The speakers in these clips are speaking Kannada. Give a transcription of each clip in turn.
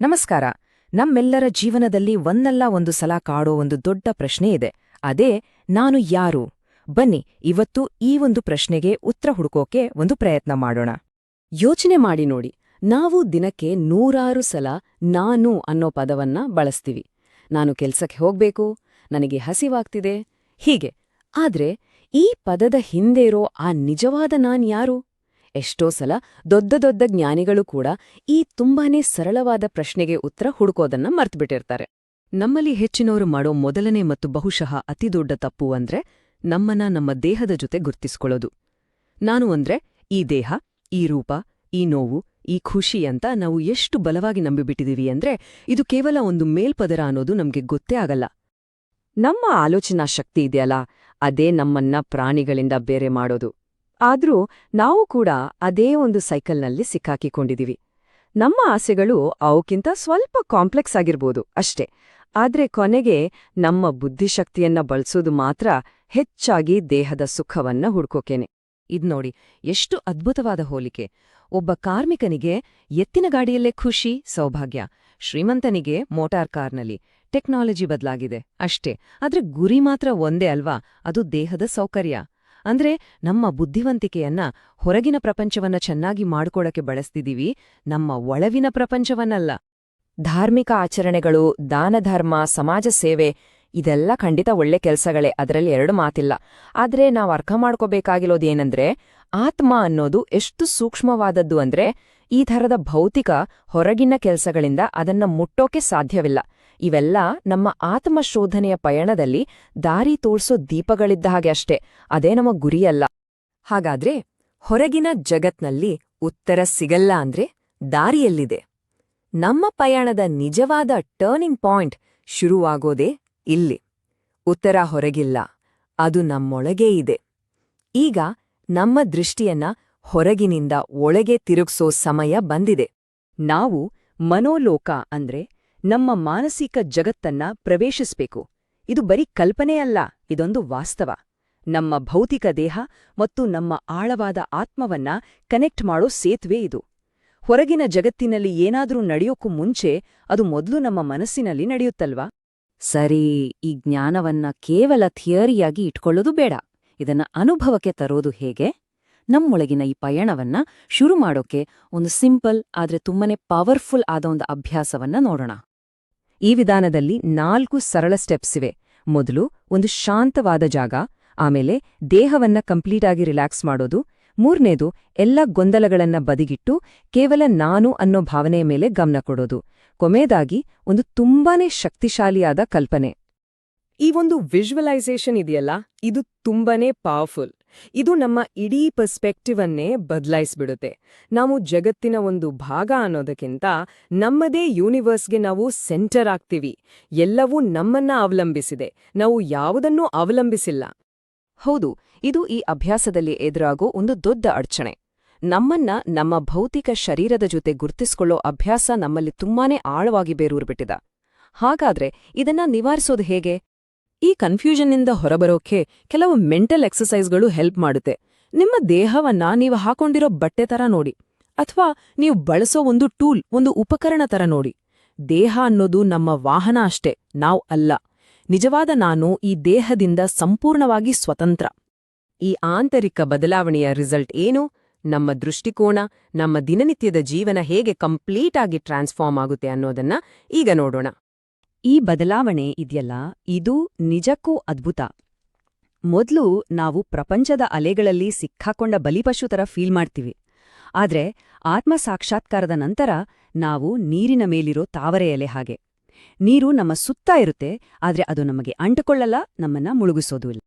ನಮಸ್ಕಾರ. ನಮ್ಮೆಲ್ಲರ ಜೀವನದಲ್ಲಿ ಒಂದಲ್ಲ ಒಂದು ಸಲ ಕಾಡೋ ಒಂದು ದೊಡ್ಡ ಪ್ರಶ್ನೆ ಇದೆ. ಅದೇ, ನಾನು ಯಾರು? ಬನ್ನಿ, ಇವತ್ತು ಈ ಒಂದು ಪ್ರಶ್ನೆಗೆ ಉತ್ತರ ಹುಡುಕೋಕೆ ಒಂದು ಪ್ರಯತ್ನ ಮಾಡೋಣ. ಯೋಚನೆ ಮಾಡಿ ನೋಡಿ. ನಾವು ದಿನಕ್ಕೆ ನೂರಾರು ಸಲ ನಾನು ಅನ್ನೋ ಪದವನ್ನ ಬಳಸ್ತೀವಿ. ನಾನು ಕೆಲ್ಸಕ್ಕೆ ಹೋಗ್ಬೇಕು, ನನಗೆ ಹಸಿವಾಗ್ತಿದೆ, ಹೀಗೆ. ಆದ್ರೆ, ಈ ಪದದ ಹಿಂದೆ ಇರೋ ಆ ನಿಜವಾದ ನಾನ್ ಯಾರು? ಎಷ್ಟೋ ಸಲ ದೊಡ್ಡ ದೊಡ್ಡ ಜ್ಞಾನಿಗಳು ಕೂಡ ಈ ತುಂಬಾನೇ ಸರಳವಾದ ಪ್ರಶ್ನೆಗೆ ಉತ್ತರ ಹುಡುಕೋದನ್ನ ಮರ್ತ್ಬಿಟ್ಟಿರ್ತಾರೆ. ನಮ್ಮಲ್ಲಿ ಹೆಚ್ಚಿನವರು ಮಾಡೋ ಮೊದಲನೇ ಮತ್ತು ಬಹುಶಃ ಅತಿದೊಡ್ಡ ತಪ್ಪು ಅಂದ್ರೆ ನಮ್ಮನ್ನ ನಮ್ಮ ದೇಹದ ಜೊತೆ ಗುರ್ತಿಸ್ಕೊಳ್ಳೋದು. ನಾನು ಅಂದ್ರೆ ಈ ದೇಹ, ಈ ರೂಪ, ಈ ನೋವು, ಈ ಖುಷಿ ಅಂತ ನಾವು ಎಷ್ಟು ಬಲವಾಗಿ ನಂಬಿಬಿಟ್ಟಿದೀವಿ ಅಂದ್ರೆ ಇದು ಕೇವಲ ಒಂದು ಮೇಲ್ಪದರ ಅನ್ನೋದು ನಮ್ಗೆ ಗೊತ್ತೇ ಆಗಲ್ಲ. ನಮ್ಮ ಆಲೋಚನಾ ಶಕ್ತಿ ಇದೆಯಲ್ಲ, ಅದೇ ನಮ್ಮನ್ನ ಪ್ರಾಣಿಗಳಿಂದ ಬೇರೆ ಮಾಡೋದು. ಆದ್ರೂ ನಾವು ಕೂಡ ಅದೇ ಒಂದು ಸೈಕಲ್ನಲ್ಲಿ ಸಿಕ್ಕಾಕಿಕೊಂಡಿದೀವಿ. ನಮ್ಮ ಆಸೆಗಳು ಅವಕ್ಕಿಂತ ಸ್ವಲ್ಪ ಕಾಂಪ್ಲೆಕ್ಸ್ ಆಗಿರ್ಬೋದು ಅಷ್ಟೇ. ಆದ್ರೆ ಕೊನೆಗೆ ನಮ್ಮ ಬುದ್ಧಿಶಕ್ತಿಯನ್ನ ಬಳಸೋದು ಮಾತ್ರ ಹೆಚ್ಚಾಗಿ ದೇಹದ ಸುಖವನ್ನ ಹುಡ್ಕೋಕೇನೆ. ಇದ್ನೋಡಿ ಎಷ್ಟು ಅದ್ಭುತವಾದ ಹೋಲಿಕೆ. ಒಬ್ಬ ಕಾರ್ಮಿಕನಿಗೆ ಎತ್ತಿನ ಗಾಡಿಯಲ್ಲೇ ಖುಷಿ, ಸೌಭಾಗ್ಯ. ಶ್ರೀಮಂತನಿಗೆ ಮೋಟಾರ್ ಕಾರ್ನಲ್ಲಿ ಟೆಕ್ನಾಲಜಿ ಬದಲಾಗಿದೆ ಅಷ್ಟೇ. ಆದ್ರೆ ಗುರಿ ಮಾತ್ರ ಒಂದೇ ಅಲ್ವಾ? ಅದು ದೇಹದ ಸೌಕರ್ಯ. ಅಂದ್ರೆ ನಮ್ಮ ಬುದ್ಧಿವಂತಿಕೆಯನ್ನ ಹೊರಗಿನ ಪ್ರಪಂಚವನ್ನ ಚೆನ್ನಾಗಿ ಮಾಡ್ಕೊಳಕ್ಕೆ ಬಳಸ್ತಿದೀವಿ, ನಮ್ಮ ಒಳವಿನ ಪ್ರಪಂಚವನ್ನಲ್ಲ. ಧಾರ್ಮಿಕ ಆಚರಣೆಗಳು, ದಾನಧರ್ಮ, ಸಮಾಜ ಸೇವೆ, ಇದೆಲ್ಲ ಖಂಡಿತ ಒಳ್ಳೆ ಕೆಲಸಗಳೇ, ಅದರಲ್ಲಿ ಎರಡು ಮಾತಿಲ್ಲ. ಆದರೆ ನಾವು ಅರ್ಥ ಮಾಡ್ಕೋಬೇಕಾಗಿರೋದೇನೆಂದ್ರೆ, ಆತ್ಮ ಅನ್ನೋದು ಎಷ್ಟು ಸೂಕ್ಷ್ಮವಾದದ್ದು ಅಂದ್ರೆ, ಈ ಥರದ ಭೌತಿಕ ಹೊರಗಿನ ಕೆಲಸಗಳಿಂದ ಅದನ್ನ ಮುಟ್ಟೋಕೆ ಸಾಧ್ಯವಿಲ್ಲ. ಇವೆಲ್ಲ ನಮ್ಮ ಆತ್ಮಶೋಧನೆಯ ಪಯಣದಲ್ಲಿ ದಾರಿ ತೋರ್ಸೋ ದೀಪಗಳಿದ್ದ ಹಾಗೆ ಅಷ್ಟೇ, ಅದೇ ನಮ್ಮ ಗುರಿಯಲ್ಲ. ಹಾಗಾದ್ರೆ ಹೊರಗಿನ ಜಗತ್ನಲ್ಲಿ ಉತ್ತರ ಸಿಗಲ್ಲ ಅಂದ್ರೆ ದಾರಿಯಲ್ಲಿದೆ. ನಮ್ಮ ಪಯಣದ ನಿಜವಾದ ಟರ್ನಿಂಗ್ ಪಾಯಿಂಟ್ ಶುರುವಾಗೋದೇ ಇಲ್ಲಿ. ಉತ್ತರ ಹೊರಗಿಲ್ಲ, ಅದು ನಮ್ಮೊಳಗೇ ಇದೆ. ಈಗ ನಮ್ಮ ದೃಷ್ಟಿಯನ್ನ ಹೊರಗಿನಿಂದ ಒಳಗೆ ತಿರುಗ್ಸೋ ಸಮಯ ಬಂದಿದೆ. ನಾವು ಮನೋಲೋಕ ಅಂದ್ರೆ ನಮ್ಮ ಮಾನಸಿಕ ಜಗತ್ತನ್ನ ಪ್ರವೇಶಿಸಬೇಕು. ಇದು ಬರೀ ಕಲ್ಪನೆಯಲ್ಲ, ಇದೊಂದು ವಾಸ್ತವ. ನಮ್ಮ ಭೌತಿಕ ದೇಹ ಮತ್ತು ನಮ್ಮ ಆಳವಾದ ಆತ್ಮವನ್ನ ಕನೆಕ್ಟ್ ಮಾಡೋ ಸೇತುವೆ ಇದು. ಹೊರಗಿನ ಜಗತ್ತಿನಲ್ಲಿ ಏನಾದ್ರೂ ನಡೆಯೋಕ್ಕೂ ಮುಂಚೆ ಅದು ಮೊದಲು ನಮ್ಮ ಮನಸ್ಸಿನಲ್ಲಿ ನಡೆಯುತ್ತಲ್ವಾ? ಸರಿ, ಈ ಜ್ಞಾನವನ್ನ ಕೇವಲ ಥಿಯರಿಯಾಗಿ ಇಟ್ಕೊಳ್ಳೋದು ಬೇಡ. ಇದನ್ನ ಅನುಭವಕ್ಕೆ ತರೋದು ಹೇಗೆ? ನಮ್ಮೊಳಗಿನ ಈ ಪಯಣವನ್ನ ಶುರು ಮಾಡೋಕೆ ಒಂದು ಸಿಂಪಲ್, ಆದ್ರೆ ತುಂಬಾನೇ ಪವರ್ಫುಲ್ ಆದ ಒಂದು ಅಭ್ಯಾಸವನ್ನ ನೋಡೋಣ. ಈ ವಿಧಾನದಲ್ಲಿ ನಾಲ್ಕು ಸರಳ ಸ್ಟೆಪ್ಸ್ ಇವೆ. ಮೊದಲು ಒಂದು ಶಾಂತವಾದ ಜಾಗ, ಆಮೇಲೆ ದೇಹವನ್ನ ಕಂಪ್ಲೀಟಾಗಿ ರಿಲ್ಯಾಕ್ಸ್ ಮಾಡೋದು, ಮೂರನೇದು ಎಲ್ಲ ಗೊಂದಲಗಳನ್ನ ಬದಿಗಿಟ್ಟು ಕೇವಲ ನಾನು ಅನ್ನೋ ಭಾವನೆಯ ಮೇಲೆ ಗಮನ ಕೊಡೋದು. ಕೊಮೆದಾಗಿ ಒಂದು ತುಂಬಾನೇ ಶಕ್ತಿಶಾಲಿಯಾದ ಕಲ್ಪನೆ. ಈ ಒಂದು ವಿಜುವಲೈಸೇಷನ್ ಇದೆಯಲ್ಲ? ಇದು ತುಂಬಾನೇ ಪವರ್ಫುಲ್ ಇದು ನಮ್ಮ ಇಡೀ ಪರ್ಸ್ಪೆಕ್ಟಿವ್ ಅನ್ನೇ ಬದಲಾಯಿಸ್ಬಿಡುತ್ತೆ. ನಾವು ಜಗತ್ತಿನ ಒಂದು ಭಾಗ ಅನ್ನೋದಕ್ಕಿಂತ ನಮ್ಮದೇ ಯೂನಿವರ್ಸ್ಗೆ ನಾವು ಸೆಂಟರ್ ಆಗ್ತೀವಿ. ಎಲ್ಲವೂ ನಮ್ಮನ್ನ ಅವಲಂಬಿಸಿದೆ. ನಾವು ಯಾವುದನ್ನೂ ಅವಲಂಬಿಸಿಲ್ಲ. ಹೌದು, ಇದು ಈ ಅಭ್ಯಾಸದಲ್ಲಿ ಎದುರಾಗೋ ಒಂದು ದೊಡ್ಡ ಅಡಚಣೆ. ನಮ್ಮನ್ನ ನಮ್ಮ ಭೌತಿಕ ಶರೀರದ ಜೊತೆ ಗುರ್ತಿಸ್ಕೊಳ್ಳೋ ಅಭ್ಯಾಸ ನಮ್ಮಲ್ಲಿ ತುಂಬಾನೇ ಆಳವಾಗಿ ಬೇರೂರ್ಬಿಟ್ಟಿದ. ಹಾಗಾದ್ರೆ ಇದನ್ನ ನಿವಾರಿಸೋದು ಹೇಗೆ? ಈ ಕನ್ಫ್ಯೂಷನ್ನಿಂದ ಹೊರಬರೋಕೆ ಕೆಲವು ಮೆಂಟಲ್ ಎಕ್ಸಸೈಸ್ಗಳು ಹೆಲ್ಪ್ ಮಾಡುತ್ತೆ. ನಿಮ್ಮ ದೇಹವನ್ನ ನೀವು ಹಾಕೊಂಡಿರೋ ಬಟ್ಟೆ ತರ ನೋಡಿ, ಅಥವಾ ನೀವು ಬಳಸೋ ಒಂದು ಟೂಲ್ ಒಂದು ಉಪಕರಣ ತರ ನೋಡಿ. ದೇಹ ಅನ್ನೋದು ನಮ್ಮ ವಾಹನ ಅಷ್ಟೇ, ನಾವ್ ಅಲ್ಲ. ನಿಜವಾದ ನಾನು ಈ ದೇಹದಿಂದ ಸಂಪೂರ್ಣವಾಗಿ ಸ್ವತಂತ್ರ. ಈ ಆಂತರಿಕ ಬದಲಾವಣೆಯ ರಿಸಲ್ಟ್ ಏನು? ನಮ್ಮ ದೃಷ್ಟಿಕೋನ, ನಮ್ಮ ದಿನನಿತ್ಯದ ಜೀವನ ಹೇಗೆ ಕಂಪ್ಲೀಟ್ ಆಗಿ ಟ್ರಾನ್ಸ್ಫಾರ್ಮ್ ಆಗುತ್ತೆ ಅನ್ನೋದನ್ನ ಈಗ ನೋಡೋಣ. ಈ ಬದಲಾವಣೆ ಇದೆಯಲ್ಲ, ಇದು ನಿಜಕ್ಕೂ ಅದ್ಭುತ. ಮೊದಲು ನಾವು ಪ್ರಪಂಚದ ಅಲೆಗಳಲ್ಲಿ ಸಿಕ್ಕಾಕೊಂಡ ಬಲಿಪಶು ಥರ ಫೀಲ್ ಮಾಡ್ತೀವಿ. ಆದ್ರೆ ಆತ್ಮ ಸಾಕ್ಷಾತ್ಕಾರದ ನಂತರ ನಾವು ನೀರಿನ ಮೇಲಿರೋ ತಾವರೆ ಎಲೆ ಹಾಗೆ. ನೀರು ನಮ್ಮ ಸುತ್ತ ಇರುತ್ತೆ, ಆದ್ರೆ ಅದು ನಮಗೆ ಅಂಟುಕೊಳ್ಳಲ್ಲ, ನಮ್ಮನ್ನ ಮುಳುಗಿಸೋದು ಇಲ್ಲ.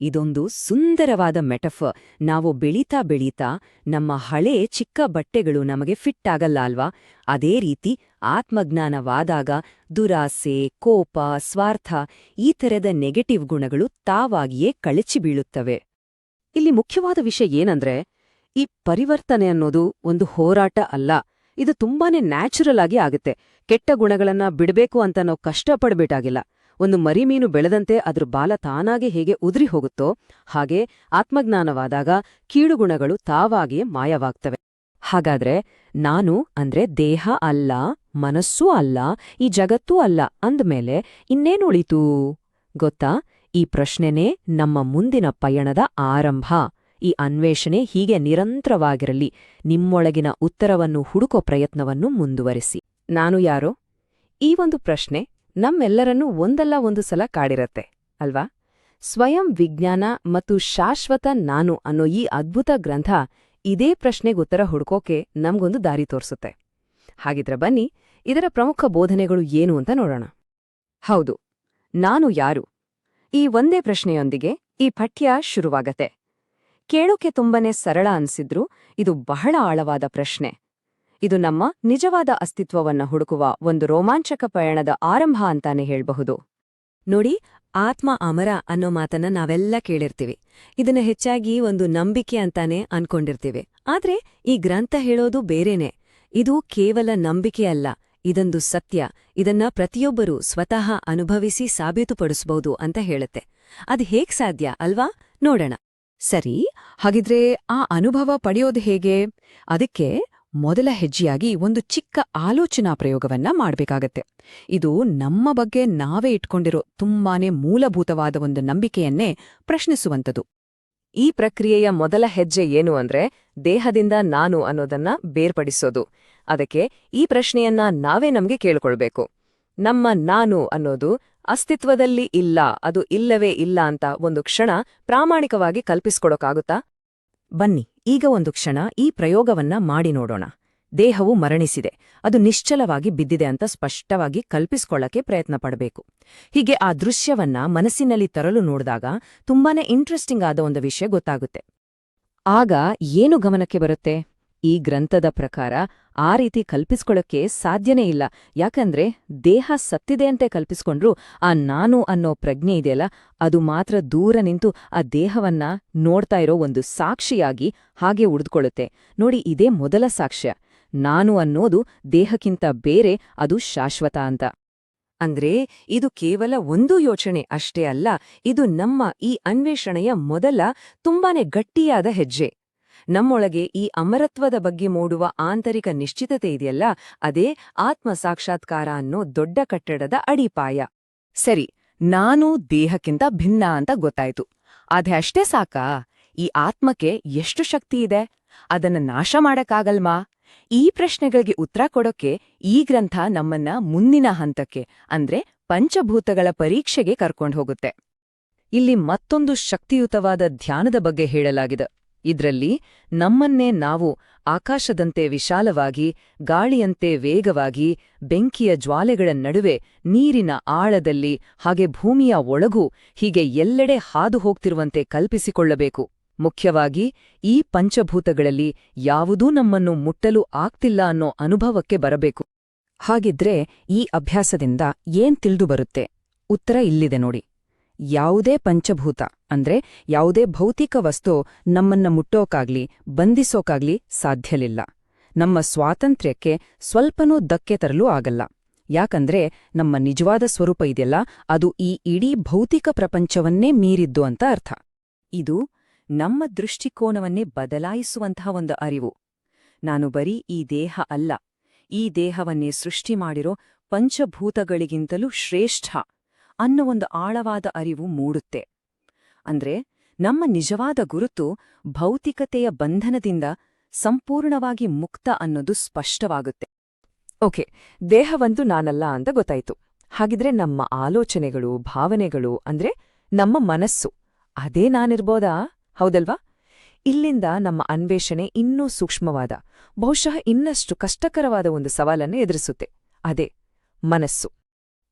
ಇದೊಂದು ಸುಂದರವಾದ ಮೆಟಫ್ ನಾವು ಬೆಳೀತಾ ಬೆಳೀತಾ ನಮ್ಮ ಹಳೇ ಚಿಕ್ಕ ಬಟ್ಟೆಗಳು ನಮಗೆ ಫಿಟ್ ಆಗಲ್ಲ ಅಲ್ವಾ? ಅದೇ ರೀತಿ ಆತ್ಮಜ್ಞಾನವಾದಾಗ ದುರಾಸೆ, ಕೋಪ, ಸ್ವಾರ್ಥ ಈ ಥರದ ನೆಗೆಟಿವ್ ಗುಣಗಳು ತಾವಾಗಿಯೇ ಕಳಚಿ ಬೀಳುತ್ತವೆ. ಇಲ್ಲಿ ಮುಖ್ಯವಾದ ವಿಷಯ ಏನಂದ್ರೆ, ಈ ಪರಿವರ್ತನೆ ಅನ್ನೋದು ಒಂದು ಹೋರಾಟ ಅಲ್ಲ. ಇದು ತುಂಬಾನೇ ನ್ಯಾಚುರಲ್ ಆಗಿ ಆಗುತ್ತೆ. ಕೆಟ್ಟ ಗುಣಗಳನ್ನ ಬಿಡಬೇಕು ಅಂತ ನಾವು ಕಷ್ಟಪಡಬೇಕಾಗಿಲ್ಲ. ಒಂದು ಮರಿಮೀನು ಬೆಳೆದಂತೆ ಅದ್ರ ಬಾಲ ತಾನಾಗೆ ಹೇಗೆ ಉದುರಿ ಹೋಗುತ್ತೋ ಹಾಗೆ ಆತ್ಮಜ್ಞಾನವಾದಾಗ ಕೀಳುಗುಣಗಳು ತಾವಾಗಿಯೇ ಮಾಯವಾಗ್ತವೆ. ಹಾಗಾದ್ರೆ ನಾನು ಅಂದ್ರೆ ದೇಹ ಅಲ್ಲ ಮನಸ್ಸೂ ಅಲ್ಲ, ಈ ಜಗತ್ತೂ ಅಲ್ಲ. ಅಂದ್ಮೇಲೆ ಇನ್ನೇನುಳಿತು? ಗೊತ್ತಾ? ಈ ಪ್ರಶ್ನೆನೇ ನಮ್ಮ ಮುಂದಿನ ಪಯಣದ ಆರಂಭ. ಈ ಅನ್ವೇಷಣೆ ಹೀಗೆ ನಿರಂತರವಾಗಿರಲಿ. ನಿಮ್ಮೊಳಗಿನ ಉತ್ತರವನ್ನು ಹುಡುಕೋ ಪ್ರಯತ್ನವನ್ನು ಮುಂದುವರಿಸಿ. ನಾನು ಯಾರೋ? ಈ ಒಂದು ಪ್ರಶ್ನೆ ನಮ್ಮೆಲ್ಲರನ್ನೂ ಒಂದಲ್ಲ ಒಂದು ಸಲ ಕಾಡಿರತ್ತೆ, ಅಲ್ವಾ? ಸ್ವಯಂ ವಿಜ್ಞಾನ ಮತ್ತು ಶಾಶ್ವತ ನಾನು ಅನ್ನೋ ಈ ಅದ್ಭುತ ಗ್ರಂಥ ಇದೇ ಪ್ರಶ್ನೆಗೆ ಉತ್ತರ ಹುಡುಕೋಕೆ ನಮ್ಗೊಂದು ದಾರಿ ತೋರಿಸುತ್ತೆ. ಹಾಗಿದ್ರೆ ಬನ್ನಿ, ಇದರ ಪ್ರಮುಖ ಬೋಧನೆಗಳು ಏನು ಅಂತ ನೋಡೋಣ. ಹೌದು, ನಾನು ಯಾರು? ಈ ಒಂದೇ ಪ್ರಶ್ನೆಯೊಂದಿಗೆ ಈ ಪಠ್ಯ ಶುರುವಾಗತ್ತೆ. ಕೇಳೋಕೆ ತುಂಬನೇ ಸರಳ ಅನ್ಸಿದ್ರೂ ಇದು ಬಹಳ ಆಳವಾದ ಪ್ರಶ್ನೆ. ಇದು ನಮ್ಮ ನಿಜವಾದ ಅಸ್ತಿತ್ವವನ್ನ ಹುಡುಕುವ ಒಂದು ರೋಮಾಂಚಕ ಪಯಣದ ಆರಂಭ ಅಂತಾನೆ ಹೇಳ್ಬಹುದು. ನೋಡಿ, ಆತ್ಮ ಅಮರ ಅನ್ನೋ ಮಾತನ್ನ ನಾವೆಲ್ಲ ಕೇಳಿರ್ತೀವಿ. ಇದನ್ನ ಹೆಚ್ಚಾಗಿ ಒಂದು ನಂಬಿಕೆ ಅಂತಾನೆ ಅನ್ಕೊಂಡಿರ್ತೀವಿ. ಆದ್ರೆ ಈ ಗ್ರಂಥ ಹೇಳೋದು ಬೇರೆನೆ. ಇದು ಕೇವಲ ನಂಬಿಕೆಯಲ್ಲ ಇದೊಂದು ಸತ್ಯ, ಇದನ್ನ ಪ್ರತಿಯೊಬ್ಬರೂ ಸ್ವತಃ ಅನುಭವಿಸಿ ಸಾಬೀತುಪಡಿಸಬಹುದು ಅಂತ ಹೇಳುತ್ತೆ. ಅದ್ ಹೇಗ್ ಸಾಧ್ಯ ಅಲ್ವಾ? ನೋಡೋಣ. ಸರಿ, ಹಾಗಿದ್ರೆ ಆ ಅನುಭವ ಪಡೆಯೋದು ಹೇಗೆ? ಅದಕ್ಕೆ ಮೊದಲ ಹೆಜ್ಜೆಯಾಗಿ ಒಂದು ಚಿಕ್ಕ ಆಲೋಚನಾ ಪ್ರಯೋಗವನ್ನ ಮಾಡಬೇಕಾಗತ್ತೆ. ಇದು ನಮ್ಮ ಬಗ್ಗೆ ನಾವೇ ಇಟ್ಕೊಂಡಿರೋ ತುಂಬಾನೇ ಮೂಲಭೂತವಾದ ಒಂದು ನಂಬಿಕೆಯನ್ನೇ ಪ್ರಶ್ನಿಸುವಂಥದ್ದು. ಈ ಪ್ರಕ್ರಿಯೆಯ ಮೊದಲ ಹೆಜ್ಜೆ ಏನು ಅಂದ್ರೆ, ದೇಹದಿಂದ ನಾನು ಅನ್ನೋದನ್ನ ಬೇರ್ಪಡಿಸೋದು. ಅದಕ್ಕೆ ಈ ಪ್ರಶ್ನೆಯನ್ನ ನಾವೇ ನಮ್ಗೆ ಕೇಳ್ಕೊಳ್ಬೇಕು. ನಮ್ಮ ನಾನು ಅನ್ನೋದು ಅಸ್ತಿತ್ವದಲ್ಲಿ ಇಲ್ಲ, ಅದು ಇಲ್ಲವೇ ಇಲ್ಲ ಅಂತ ಒಂದು ಕ್ಷಣ ಪ್ರಾಮಾಣಿಕವಾಗಿ ಕಲ್ಪಿಸ್ಕೊಡೋಕಾಗುತ್ತಾ? ಬನ್ನಿ, ಈಗ ಒಂದು ಕ್ಷಣ ಈ ಪ್ರಯೋಗವನ್ನ ಮಾಡಿ ನೋಡೋಣ. ದೇಹವು ಮರಣಿಸಿದೆ, ಅದು ನಿಶ್ಚಲವಾಗಿ ಬಿದ್ದಿದೆ ಅಂತ ಸ್ಪಷ್ಟವಾಗಿ ಕಲ್ಪಿಸ್ಕೊಳ್ಳಕ್ಕೆ ಪ್ರಯತ್ನ ಪಡಬೇಕು. ಹೀಗೆ ಆ ದೃಶ್ಯವನ್ನ ಮನಸ್ಸಿನಲ್ಲಿ ತರಲು ನೋಡಿದಾಗ ತುಂಬಾನೇ ಇಂಟ್ರೆಸ್ಟಿಂಗ್ ಆದ ಒಂದು ವಿಷಯ ಗೊತ್ತಾಗುತ್ತೆ. ಆಗ ಏನು ಗಮನಕ್ಕೆ ಬರುತ್ತೆ? ಈ ಗ್ರಂಥದ ಪ್ರಕಾರ ಆ ರೀತಿ ಕಲ್ಪಿಸ್ಕೊಳ್ಳೋಕ್ಕೆ ಸಾಧ್ಯನೇ ಇಲ್ಲ. ಯಾಕಂದ್ರೆ ದೇಹ ಸತ್ತಿದೆ ಅಂತ ಕಲ್ಪಿಸ್ಕೊಂಡ್ರು, ಆ ನಾನು ಅನ್ನೋ ಪ್ರಜ್ಞೆ ಇದೆಯಲ್ಲ, ಅದು ಮಾತ್ರ ದೂರ ನಿಂತು ಆ ದೇಹವನ್ನ ನೋಡ್ತಾ ಇರೋ ಒಂದು ಸಾಕ್ಷಿಯಾಗಿ ಹಾಗೆ ಉಳಿದುಕೊಳ್ಳುತ್ತೆ. ನೋಡಿ, ಇದೇ ಮೊದಲ ಸಾಕ್ಷ್ಯ. ನಾನು ಅನ್ನೋದು ದೇಹಕ್ಕಿಂತ ಬೇರೆ, ಅದು ಶಾಶ್ವತ ಅಂತ. ಅಂದ್ರೆ ಇದು ಕೇವಲ ಒಂದು ಯೋಚನೆ ಅಷ್ಟೇ ಅಲ್ಲ, ಇದು ನಮ್ಮ ಈ ಅನ್ವೇಷಣೆಯ ಮೊದಲ ತುಂಬಾನೇ ಗಟ್ಟಿಯಾದ ಹೆಜ್ಜೆ. ನಮ್ಮೊಳಗೆ ಈ ಅಮರತ್ವದ ಬಗ್ಗೆ ಮೂಡುವ ಆಂತರಿಕ ನಿಶ್ಚಿತತೆ ಇದೆಯಲ್ಲ, ಅದೇ ಆತ್ಮ ಸಾಕ್ಷಾತ್ಕಾರ ಅನ್ನೋ ದೊಡ್ಡ ಕಟ್ಟಡದ ಅಡಿಪಾಯ. ಸರಿ, ನಾನು ದೇಹಕ್ಕಿಂತ ಭಿನ್ನ ಅಂತ ಗೊತ್ತಾಯ್ತು. ಆದ್ರೆ ಅಷ್ಟೇ ಸಾಕಾ? ಈ ಆತ್ಮಕ್ಕೆ ಎಷ್ಟು ಶಕ್ತಿ ಇದೆ? ಅದನ್ನ ನಾಶ ಮಾಡಕ್ಕಾಗಲ್ಮಾ? ಈ ಪ್ರಶ್ನೆಗಳಿಗೆ ಉತ್ತರ ಕೊಡೋಕೆ ಈ ಗ್ರಂಥ ನಮ್ಮನ್ನ ಮುಂದಿನ ಹಂತಕ್ಕೆ, ಅಂದ್ರೆ ಪಂಚಭೂತಗಳ ಪರೀಕ್ಷೆಗೆ ಕರ್ಕೊಂಡು ಹೋಗುತ್ತೆ ಇಲ್ಲಿ ಮತ್ತೊಂದು ಶಕ್ತಿಯುತವಾದ ಧ್ಯಾನದ ಬಗ್ಗೆ ಹೇಳಲಾಗಿದೆ. ಇದ್ರಲ್ಲಿ ನಮ್ಮನ್ನೇ ನಾವು ಆಕಾಶದಂತೆ ವಿಶಾಲವಾಗಿ, ಗಾಳಿಯಂತೆ ವೇಗವಾಗಿ, ಬೆಂಕಿಯ ಜ್ವಾಲೆಗಳ ನಡುವೆ ನೀರಿನ ಆಳದಲ್ಲಿ, ಹಾಗೆ ಭೂಮಿಯ ಒಳಗೂ ಹೀಗೆ ಎಲ್ಲೆಡೆ ಹಾದು ಹೋಗ್ತಿರುವಂತೆ ಕಲ್ಪಿಸಿಕೊಳ್ಳಬೇಕು. ಮುಖ್ಯವಾಗಿ ಈ ಪಂಚಭೂತಗಳಲ್ಲಿ ಯಾವುದೂ ನಮ್ಮನ್ನು ಮುಟ್ಟಲು ಆಗ್ತಿಲ್ಲ ಅನ್ನೋ ಅನುಭವಕ್ಕೆ ಬರಬೇಕು. ಹಾಗಿದ್ರೆ ಈ ಅಭ್ಯಾಸದಿಂದ ಏನ್ ತಿಳಿದು ಬರುತ್ತೆ ಉತ್ತರ ಇಲ್ಲಿದೆ ನೋಡಿ. ಯಾವುದೇ ಪಂಚಭೂತ, ಅಂದ್ರೆ ಯಾವುದೇ ಭೌತಿಕ ವಸ್ತು ನಮ್ಮನ್ನ ಮುಟ್ಟೋಕಾಗ್ಲಿ, ಬಂಧಿಸೋಕಾಗ್ಲಿ ಸಾಧ್ಯಲಿಲ್ಲ. ನಮ್ಮ ಸ್ವಾತಂತ್ರ್ಯಕ್ಕೆ ಸ್ವಲ್ಪನೂ ಧಕ್ಕೆ ತರಲು ಆಗಲ್ಲ. ಯಾಕಂದ್ರೆ ನಮ್ಮ ನಿಜವಾದ ಸ್ವರೂಪ ಇದೆಯಲ್ಲ, ಅದು ಈ ಇಡೀ ಭೌತಿಕ ಪ್ರಪಂಚವನ್ನೇ ಮೀರಿದ್ದು ಅಂತ ಅರ್ಥ. ಇದು ನಮ್ಮ ದೃಷ್ಟಿಕೋನವನ್ನೇ ಬದಲಾಯಿಸುವಂತಹ ಒಂದು ಅರಿವು. ನಾನು ಬರೀ ಈ ದೇಹ ಅಲ್ಲ, ಈ ದೇಹವನ್ನೇ ಸೃಷ್ಟಿ ಮಾಡಿರೋ ಪಂಚಭೂತಗಳಿಗಿಂತಲೂ ಶ್ರೇಷ್ಠ. ಅನ್ನೋ ಒಂದು ಆಳವಾದ ಅರಿವು ಮೂಡುತ್ತೆ. ಅಂದ್ರೆ ನಮ್ಮ ನಿಜವಾದ ಗುರುತು ಭೌತಿಕತೆಯ ಬಂಧನದಿಂದ ಸಂಪೂರ್ಣವಾಗಿ ಮುಕ್ತ ಅನ್ನೋದು ಸ್ಪಷ್ಟವಾಗುತ್ತೆ. ಓಕೆ ದೇಹವಂತೂ ನಾನಲ್ಲ ಅಂತ ಗೊತ್ತಾಯ್ತು. ಹಾಗಿದ್ರೆ ನಮ್ಮ ಆಲೋಚನೆಗಳು, ಭಾವನೆಗಳು ಅಂದ್ರೆ ನಮ್ಮ ಮನಸ್ಸು. ಅದೇ ನಾನಿರ್ಬೋದಾ? ಹೌದಲ್ವಾ? ಇಲ್ಲಿಂದ ನಮ್ಮ ಅನ್ವೇಷಣೆ ಇನ್ನೂ ಸೂಕ್ಷ್ಮವಾದ, ಬಹುಶಃ ಇನ್ನಷ್ಟು ಕಷ್ಟಕರವಾದ ಒಂದು ಸವಾಲನ್ನು ಎದುರಿಸುತ್ತೆ. ಅದೇ ಮನಸ್ಸು.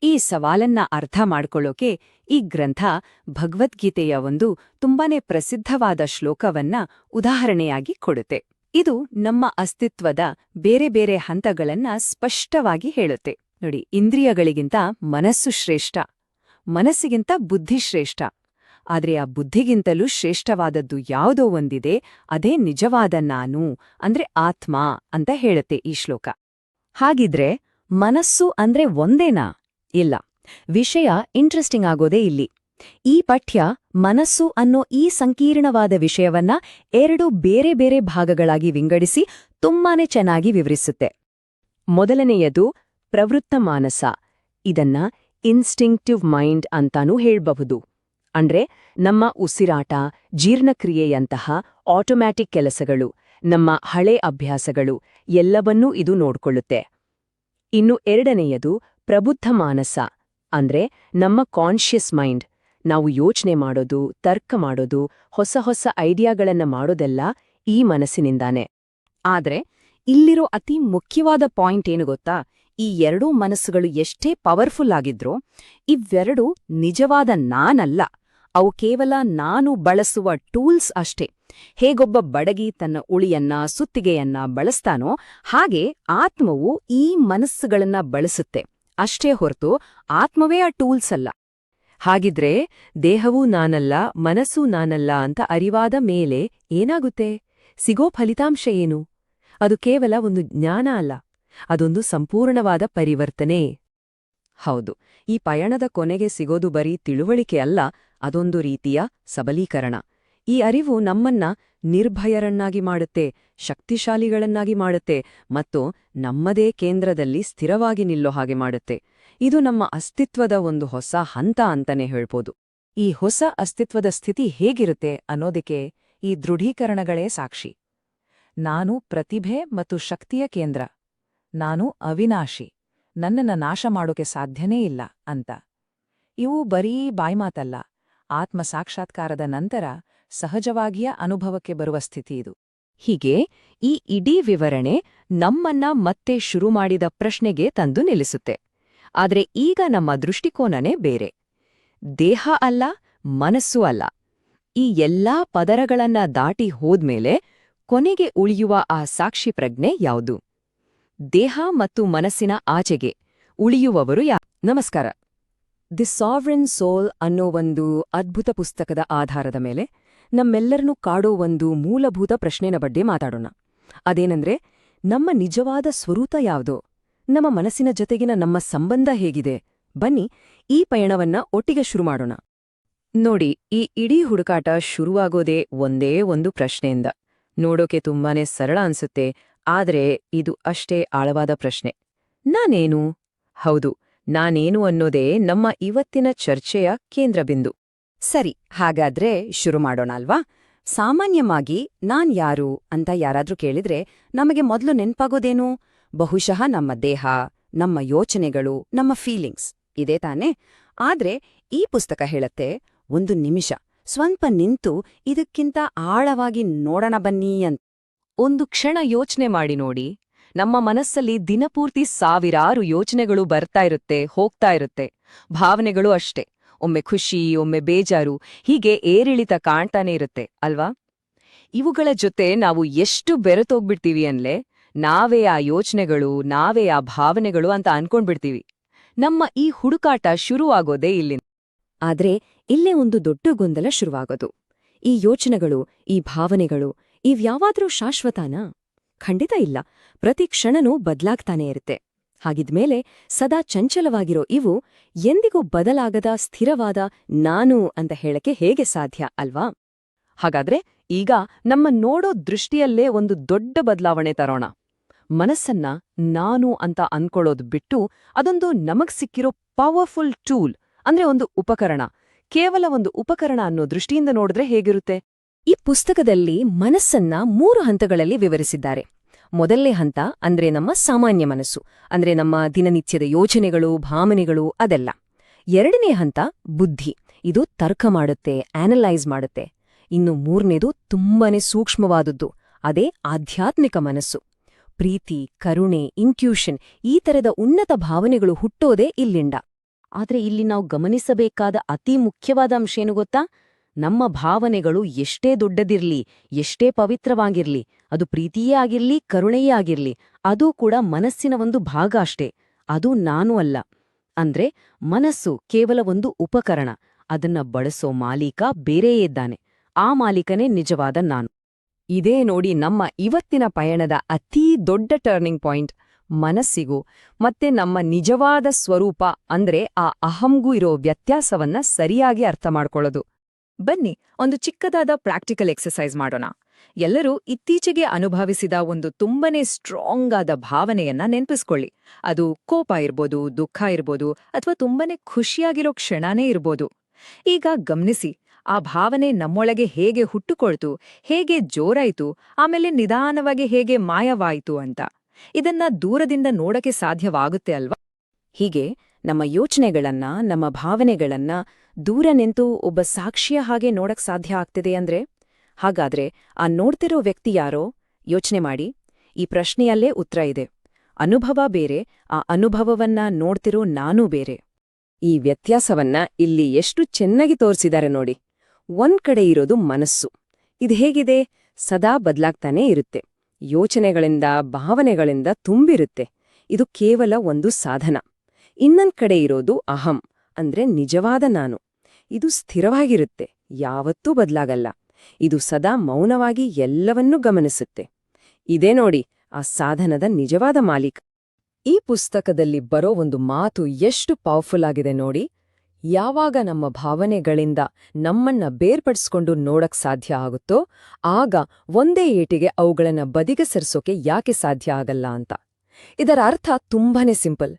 ಈ ಸವಾಲನ್ನ ಅರ್ಥ ಮಾಡ್ಕೊಳ್ಳೋಕೆ ಈ ಗ್ರಂಥ ಭಗವದ್ಗೀತೆಯ ಒಂದು ತುಂಬಾನೇ ಪ್ರಸಿದ್ಧವಾದ ಶ್ಲೋಕವನ್ನ ಉದಾಹರಣೆಯಾಗಿ ಕೊಡುತ್ತೆ. ಇದು ನಮ್ಮ ಅಸ್ತಿತ್ವದ ಬೇರೆ ಬೇರೆ ಹಂತಗಳನ್ನ ಸ್ಪಷ್ಟವಾಗಿ ಹೇಳುತ್ತೆ. ನೋಡಿ, ಇಂದ್ರಿಯಗಳಿಗಿಂತ ಮನಸ್ಸು ಶ್ರೇಷ್ಠ, ಮನಸ್ಸಿಗಿಂತ ಬುದ್ಧಿ ಶ್ರೇಷ್ಠ, ಆದ್ರೆ ಆ ಬುದ್ಧಿಗಿಂತಲೂ ಶ್ರೇಷ್ಠವಾದದ್ದು ಯಾವುದೋ ಒಂದಿದೆ, ಅದೇ ನಿಜವಾದ ನಾನು, ಅಂದ್ರೆ ಆತ್ಮ ಅಂತ ಹೇಳುತ್ತೆ ಈ ಶ್ಲೋಕ. ಹಾಗಿದ್ರೆ ಮನಸ್ಸು ಅಂದ್ರೆ ಒಂದೇನಾ? ಇಲ್ಲ. ವಿಷಯ ಇಂಟ್ರೆಸ್ಟಿಂಗ್ ಆಗೋದೇ ಇಲ್ಲಿ. ಈ ಪಠ್ಯ ಮನಸ್ಸು ಅನ್ನೋ ಈ ಸಂಕೀರ್ಣವಾದ ವಿಷಯವನ್ನ ಎರಡು ಬೇರೆ ಬೇರೆ ಭಾಗಗಳಾಗಿ ವಿಂಗಡಿಸಿ ತುಂಬಾನೇ ಚೆನ್ನಾಗಿ ವಿವರಿಸುತ್ತೆ. ಮೊದಲನೆಯದು ಪ್ರವೃತ್ತ ಮಾನಸ. ಇದನ್ನ ಇನ್ಸ್ಟಿಂಕ್ಟಿವ್ ಮೈಂಡ್ ಅಂತಾನೂ ಹೇಳ್ಬಹುದು. ಅಂದ್ರೆ ನಮ್ಮ ಉಸಿರಾಟ, ಜೀರ್ಣಕ್ರಿಯೆಯಂತಹ ಆಟೋಮ್ಯಾಟಿಕ್ ಕೆಲಸಗಳು, ನಮ್ಮ ಹಳೆ ಅಭ್ಯಾಸಗಳು ಎಲ್ಲವನ್ನೂ ಇದು ನೋಡ್ಕೊಳ್ಳುತ್ತೆ. ಇನ್ನು ಎರಡನೆಯದು ಪ್ರಬುದ್ಧ ಮಾನಸ, ಅಂದ್ರೆ ನಮ್ಮ ಕಾನ್ಷಿಯಸ್ ಮೈಂಡ್ ನಾವು ಯೋಚನೆ ಮಾಡೋದು, ತರ್ಕ ಮಾಡೋದು, ಹೊಸ ಹೊಸ ಐಡಿಯಾಗಳನ್ನ ಮಾಡೋದೆಲ್ಲ ಈ ಮನಸ್ಸಿನಿಂದಾನೆ. ಆದ್ರೆ, ಇಲ್ಲಿರೋ ಅತಿ ಮುಖ್ಯವಾದ ಪಾಯಿಂಟ್ ಏನು ಗೊತ್ತಾ? ಈ ಎರಡೂ ಮನಸ್ಸುಗಳು ಎಷ್ಟೇ ಪವರ್ಫುಲ್ ಆಗಿದ್ರೂ, ಇವೆರಡೂ ನಿಜವಾದ ನಾನಲ್ಲ. ಅವು ಕೇವಲ ನಾನು ಬಳಸುವ ಟೂಲ್ಸ್ ಅಷ್ಟೇ. ಹೇಗೊಬ್ಬ ಬಡಗಿ ತನ್ನ ಉಳಿಯನ್ನ, ಸುತ್ತಿಗೆಯನ್ನ ಬಳಸ್ತಾನೋ ಹಾಗೆ ಆತ್ಮವು ಈ ಮನಸ್ಸುಗಳನ್ನ ಬಳಸುತ್ತೆ. ಅಷ್ಟೇ ಹೊರತು ಆತ್ಮವೇ ಆ ಟೂಲ್ಸ್ ಅಲ್ಲ. ಹಾಗಿದ್ರೆ ದೇಹವೂ ನಾನಲ್ಲ, ಮನಸ್ಸೂ ನಾನಲ್ಲ ಅಂತ ಅರಿವಾದ ಮೇಲೆ ಏನಾಗುತ್ತೆ? ಸಿಗೋ ಫಲಿತಾಂಶ ಏನು? ಅದು ಕೇವಲ ಒಂದು ಜ್ಞಾನ ಅಲ್ಲ, ಅದೊಂದು ಸಂಪೂರ್ಣವಾದ ಪರಿವರ್ತನೆ. ಹೌದು, ಈ ಪಯಣದ ಕೊನೆಗೆ ಸಿಗೋದು ಬರೀ ತಿಳುವಳಿಕೆ ಅಲ್ಲ, ಅದೊಂದು ರೀತಿಯ ಸಬಲೀಕರಣ. ಈ ಅರಿವು ನಮ್ಮನ್ನ ನಿರ್ಭಯರನ್ನಾಗಿ ಮಾಡುತ್ತೆ, ಶಕ್ತಿಶಾಲಿಗಳನ್ನಾಗಿ ಮಾಡುತ್ತೆ ಮತ್ತು ನಮ್ಮದೇ ಕೇಂದ್ರದಲ್ಲಿ ಸ್ಥಿರವಾಗಿ ನಿಲ್ಲೋ ಹಾಗೆ ಮಾಡುತ್ತೆ. ಇದು ನಮ್ಮ ಅಸ್ತಿತ್ವದ ಒಂದು ಹೊಸ ಹಂತ ಅಂತಾನೆ ಹೇಳ್ಬೋದು. ಈ ಹೊಸ ಅಸ್ತಿತ್ವದ ಸ್ಥಿತಿ ಹೇಗಿರುತ್ತೆ ಅನ್ನೋದಕ್ಕೆ ಈ ದೃಢೀಕರಣಗಳೇ ಸಾಕ್ಷಿ. ನಾನು ಪ್ರತಿಭೆ ಮತ್ತು ಶಕ್ತಿಯ ಕೇಂದ್ರ. ನಾನು ಅವಿನಾಶಿ. ನನ್ನನ್ನ ನಾಶ ಮಾಡೋಕೆ ಸಾಧ್ಯನೇ ಇಲ್ಲ ಅಂತ. ಇವು ಬರೀ ಬಾಯ್ಮಾತಲ್ಲ. ಆತ್ಮ ಸಾಕ್ಷಾತ್ಕಾರದ ನಂತರ ಸಹಜವಾಗಿಯ ಅನುಭವಕ್ಕೆ ಬರುವ ಸ್ಥಿತಿ ಇದು. ಹೀಗೆ ಈ ಇಡೀ ವಿವರಣೆ ನಮ್ಮನ್ನ ಮತ್ತೆ ಶುರು ಮಾಡಿದ ಪ್ರಶ್ನೆಗೆ ತಂದು ನಿಲ್ಲಿಸುತ್ತೆ. ಆದರೆ ಈಗ ನಮ್ಮ ದೃಷ್ಟಿಕೋನನೇ ಬೇರೆ. ದೇಹ ಅಲ್ಲ, ಮನಸ್ಸು ಅಲ್ಲ. ಈ ಎಲ್ಲಾ ಪದರಗಳನ್ನ ದಾಟಿ ಹೋದ್ಮೇಲೆ ಕೊನೆಗೆ ಉಳಿಯುವ ಆ ಸಾಕ್ಷಿ ಪ್ರಜ್ಞೆ ಯಾವುದು? ದೇಹ ಮತ್ತು ಮನಸ್ಸಿನ ಆಚೆಗೆ ಉಳಿಯುವವರು ಯಾ ನಮಸ್ಕಾರ. ದಿ ಸಾವ್ರಿನ್ ಸೋಲ್ ಅನ್ನೋ ಒಂದು ಅದ್ಭುತ ಪುಸ್ತಕದ ಆಧಾರದ ಮೇಲೆ ನಮ್ಮೆಲ್ಲರನ್ನೂ ಕಾಡೋ ಒಂದು ಮೂಲಭೂತ ಪ್ರಶ್ನೆನ ಬಗ್ಗೆ ಮಾತಾಡೋಣ. ಅದೇನಂದ್ರೆ, ನಮ್ಮ ನಿಜವಾದ ಸ್ವರೂಪ ಯಾವುದೋ? ನಮ್ಮ ಮನಸ್ಸಿನ ಜೊತೆಗಿನ ನಮ್ಮ ಸಂಬಂಧ ಹೇಗಿದೆ? ಬನ್ನಿ ಈ ಪಯಣವನ್ನ ಒಟ್ಟಿಗೆ ಶುರು ಮಾಡೋಣ. ನೋಡಿ, ಈ ಇಡೀ ಹುಡುಕಾಟ ಶುರುವಾಗೋದೇ ಒಂದೇ ಒಂದು ಪ್ರಶ್ನೆಯಿಂದ. ನೋಡೋಕೆ ತುಂಬಾನೇ ಸರಳ ಅನ್ಸುತ್ತೆ, ಆದ್ರೆ ಇದು ಅಷ್ಟೇ ಆಳವಾದ ಪ್ರಶ್ನೆ. ನಾನೇನು? ಹೌದು, ನಾನೇನು ಅನ್ನೋದೇ ನಮ್ಮ ಇವತ್ತಿನ ಚರ್ಚೆಯ ಕೇಂದ್ರಬಿಂದು. ಸರಿ, ಹಾಗಾದ್ರೆ ಶುರು ಮಾಡೋಣ ಅಲ್ವಾ? ಸಾಮಾನ್ಯವಾಗಿ ನಾನ್ ಯಾರು ಅಂತ ಯಾರಾದ್ರೂ ಕೇಳಿದ್ರೆ ನಮಗೆ ಮೊದಲು ನೆನ್ಪಾಗೋದೇನು? ಬಹುಶಃ ನಮ್ಮ ದೇಹ, ನಮ್ಮ ಯೋಚನೆಗಳು, ನಮ್ಮ ಫೀಲಿಂಗ್ಸ್ ಇದೇ ತಾನೇ? ಆದ್ರೆ ಈ ಪುಸ್ತಕ ಹೇಳತ್ತೆ, ಒಂದು ನಿಮಿಷ. ಸ್ವಲ್ಪ ನಿಂತು ಇದಕ್ಕಿಂತ ಆಳವಾಗಿ ನೋಡೋಣ ಬನ್ನಿ ಅಂತ. ಒಂದು ಕ್ಷಣ ಯೋಚನೆ ಮಾಡಿ ನೋಡಿ. ನಮ್ಮ ಮನಸ್ಸಲ್ಲಿ ದಿನಪೂರ್ತಿ ಸಾವಿರಾರು ಯೋಚನೆಗಳು ಬರ್ತಾ ಇರುತ್ತೆ, ಹೋಗ್ತಾ ಇರುತ್ತೆ. ಭಾವನೆಗಳು ಅಷ್ಟೇ. ಒಮ್ಮೆ ಖುಷಿ, ಒಮ್ಮೆ ಬೇಜಾರು, ಹೀಗೆ ಏರಿಳಿತ ಕಾಣ್ತಾನೆ ಇರುತ್ತೆ, ಅಲ್ವಾ? ಇವುಗಳ ಜೊತೆ ನಾವು ಎಷ್ಟು ಬೆರೆತೋಗ್ಬಿಡ್ತೀವಿ ಅನ್ಲೆ? ನಾವೇ ಆ ಯೋಚನೆಗಳು, ನಾವೇ ಆ ಭಾವನೆಗಳು ಅಂತ ಅನ್ಕೊಂಡ್ಬಿಡ್ತೀವಿ. ನಮ್ಮ ಈ ಹುಡುಕಾಟ ಶುರುವಾಗೋದೇ ಇಲ್ಲಿ ಆದ್ರೆ ಇಲ್ಲೇ ಒಂದು ದೊಡ್ಡ ಗೊಂದಲ ಶುರುವಾಗೋದು. ಈ ಯೋಚನೆಗಳು, ಈ ಭಾವನೆಗಳು, ಇವ್ಯಾವಾದ್ರೂ ಶಾಶ್ವತನಾ? ಖಂಡಿತ ಇಲ್ಲ. ಪ್ರತಿ ಕ್ಷಣನೂ ಬದ್ಲಾಗ್ತಾನೇ ಇರುತ್ತೆ. ಹಾಗಿದ್ಮೇಲೆ ಸದಾ ಚಂಚಲವಾಗಿರೋ ಇವು ಎಂದಿಗೂ ಬದಲಾಗದ ಸ್ಥಿರವಾದ ನಾನು ಅಂತ ಹೇಳಕ್ಕೆ ಹೇಗೆ ಸಾಧ್ಯ ಅಲ್ವಾ? ಹಾಗಾದ್ರೆ ಈಗ ನಮ್ಮ ನೋಡೋ ದೃಷ್ಟಿಯಲ್ಲೇ ಒಂದು ದೊಡ್ಡ ಬದಲಾವಣೆ ತರೋಣ. ಮನಸ್ಸನ್ನ ನಾನು ಅಂತ ಅನ್ಕೊಳ್ಳೋದು ಬಿಟ್ಟು ಅದೊಂದು ನಮಗ್ ಸಿಕ್ಕಿರೋ ಪವರ್ಫುಲ್ ಟೂಲ್ ಅಂದ್ರೆ ಒಂದು ಉಪಕರಣ. ಕೇವಲ ಒಂದು ಉಪಕರಣ ಅನ್ನೋ ದೃಷ್ಟಿಯಿಂದ ನೋಡಿದ್ರೆ ಹೇಗಿರುತ್ತೆ? ಈ ಪುಸ್ತಕದಲ್ಲಿ ಮನಸ್ಸನ್ನ ಮೂರು ಹಂತಗಳಲ್ಲಿ ವಿವರಿಸಿದ್ದಾರೆ. ಮೊದಲನೇ ಹಂತ ಅಂದ್ರೆ ನಮ್ಮ ಸಾಮಾನ್ಯ ಮನಸ್ಸು, ಅಂದ್ರೆ ನಮ್ಮ ದಿನನಿತ್ಯದ ಯೋಚನೆಗಳು, ಭಾವನೆಗಳು ಅದೆಲ್ಲ. ಎರಡನೇ ಹಂತ ಬುದ್ಧಿ. ಇದು ತರ್ಕ ಮಾಡುತ್ತೆ ಆನಲೈಸ್ ಮಾಡುತ್ತೆ. ಇನ್ನು ಮೂರನೇದು ತುಂಬಾನೇ ಸೂಕ್ಷ್ಮವಾದದ್ದು, ಅದೇ ಆಧ್ಯಾತ್ಮಿಕ ಮನಸ್ಸು. ಪ್ರೀತಿ, ಕರುಣೆ ಇನ್ಕ್ಯೂಷನ್ ಈ ತರದ ಉನ್ನತ ಭಾವನೆಗಳು ಹುಟ್ಟೋದೇ ಇಲ್ಲಿಂದ. ಆದರೆ ಇಲ್ಲಿ ನಾವು ಗಮನಿಸಬೇಕಾದ ಅತಿ ಮುಖ್ಯವಾದ ಅಂಶ ಏನು ಗೊತ್ತಾ? ನಮ್ಮ ಭಾವನೆಗಳು ಎಷ್ಟೇ ದೊಡ್ಡದಿರ್ಲಿ, ಎಷ್ಟೇ ಪವಿತ್ರವಾಗಿರ್ಲಿ, ಅದು ಪ್ರೀತಿಯೇ ಆಗಿರ್ಲಿ, ಕರುಣೆಯೇ ಆಗಿರ್ಲಿ, ಅದೂ ಕೂಡ ಮನಸ್ಸಿನ ಒಂದು ಭಾಗ ಅಷ್ಟೇ. ಅದು ನಾನು ಅಲ್ಲ. ಅಂದ್ರೆ ಮನಸ್ಸು ಕೇವಲ ಒಂದು ಉಪಕರಣ. ಅದನ್ನ ಬಳಸೋ ಮಾಲೀಕ ಬೇರೆಯೇ ಇದ್ದಾನೆ. ಆ ಮಾಲೀಕನೇ ನಿಜವಾದ ನಾನು. ಇದೇ ನೋಡಿ ನಮ್ಮ ಇವತ್ತಿನ ಪಯಣದ ಅತೀ ದೊಡ್ಡ ಟರ್ನಿಂಗ್ ಪಾಯಿಂಟ್ ಮನಸ್ಸಿಗೂ ಮತ್ತೆ ನಮ್ಮ ನಿಜವಾದ ಸ್ವರೂಪ ಅಂದ್ರೆ ಆ ಅಹಂಗೂ ಇರೋ ವ್ಯತ್ಯಾಸವನ್ನ ಸರಿಯಾಗಿ ಅರ್ಥ ಮಾಡ್ಕೊಳ್ಳೋದು. ಬನ್ನಿ, ಒಂದು ಚಿಕ್ಕದಾದ ಪ್ರಾಕ್ಟಿಕಲ್ ಎಕ್ಸಸೈಸ್ ಮಾಡೋಣ. ಎಲ್ಲರೂ ಇತ್ತೀಚೆಗೆ ಅನುಭವಿಸಿದ ಒಂದು ತುಂಬನೇ ಸ್ಟ್ರಾಂಗ್ ಆದ ಭಾವನೆಯನ್ನ ನೆನ್ಪಿಸ್ಕೊಳ್ಳಿ. ಅದು ಕೋಪ ಇರ್ಬೋದು, ದುಃಖ ಇರ್ಬೋದು, ಅಥವಾ ತುಂಬನೇ ಖುಷಿಯಾಗಿರೋ ಕ್ಷಣನೇ ಇರ್ಬೋದು. ಈಗ ಗಮನಿಸಿ, ಆ ಭಾವನೆ ನಮ್ಮೊಳಗೆ ಹೇಗೆ ಹುಟ್ಟುಕೊಳ್ತು, ಹೇಗೆ ಜೋರಾಯ್ತು, ಆಮೇಲೆ ನಿಧಾನವಾಗಿ ಹೇಗೆ ಮಾಯವಾಯಿತು ಅಂತ. ಇದನ್ನ ದೂರದಿಂದ ನೋಡಕ್ಕೆ ಸಾಧ್ಯವಾಗುತ್ತೆ ಅಲ್ವಾ? ಹೀಗೆ ನಮ್ಮ ಯೋಚನೆಗಳನ್ನ, ನಮ್ಮ ಭಾವನೆಗಳನ್ನ ದೂರ ನಿಂತು ಒಬ್ಬ ಸಾಕ್ಷಿಯ ಹಾಗೆ ನೋಡಕ್ ಸಾಧ್ಯ ಆಗ್ತಿದೆ ಅಂದ್ರೆ? ಹಾಗಾದ್ರೆ ಆ ನೋಡ್ತಿರೋ ವ್ಯಕ್ತಿ ಯಾರೋ? ಯೋಚನೆ ಮಾಡಿ. ಈ ಪ್ರಶ್ನೆಯಲ್ಲೇ ಉತ್ತರ ಇದೆ. ಅನುಭವ ಬೇರೆ, ಆ ಅನುಭವವನ್ನ ನೋಡ್ತಿರೋ ನಾನೂ ಬೇರೆ. ಈ ವ್ಯತ್ಯಾಸವನ್ನ ಇಲ್ಲಿ ಎಷ್ಟು ಚೆನ್ನಾಗಿ ತೋರಿಸಿದ್ದಾರೆ ನೋಡಿ. ಒಂದ್ ಕಡೆ ಇರೋದು ಮನಸ್ಸು. ಇದು ಹೇಗಿದೆ? ಸದಾ ಬದ್ಲಾಗ್ತಾನೇ ಇರುತ್ತೆ. ಯೋಚನೆಗಳಿಂದ, ಭಾವನೆಗಳಿಂದ ತುಂಬಿರುತ್ತೆ. ಇದು ಕೇವಲ ಒಂದು ಸಾಧನ. ಇನ್ನೊಂದ್ ಕಡೆ ಇರೋದು ಅಹಂ, ಅಂದ್ರೆ ನಿಜವಾದ ನಾನು. ಇದು ಸ್ಥಿರವಾಗಿರುತ್ತೆ, ಯಾವತ್ತೂ ಬದಲಾಗಲ್ಲ. ಇದು ಸದಾ ಮೌನವಾಗಿ ಎಲ್ಲವನ್ನೂ ಗಮನಿಸುತ್ತೆ. ಇದೇ ನೋಡಿ, ಆ ಸಾಧನದ ನಿಜವಾದ ಮಾಲೀಕ. ಈ ಪುಸ್ತಕದಲ್ಲಿ ಬರೋ ಒಂದು ಮಾತು ಎಷ್ಟು ಪವರ್ಫುಲ್ ಆಗಿದೆ ನೋಡಿ. ಯಾವಾಗ ನಮ್ಮ ಭಾವನೆಗಳಿಂದ ನಮ್ಮನ್ನ ಬೇರ್ಪಡಿಸ್ಕೊಂಡು ನೋಡಕ್ ಸಾಧ್ಯ ಆಗುತ್ತೋ, ಆಗ ಒಂದೇ ಏಟಿಗೆ ಅವುಗಳನ್ನ ಬದಿಗೆ ಸರಿಸೋಕೆ ಯಾಕೆ ಸಾಧ್ಯ ಆಗಲ್ಲ ಅಂತ. ಇದರ ಅರ್ಥ ತುಂಬಾನೇ ಸಿಂಪಲ್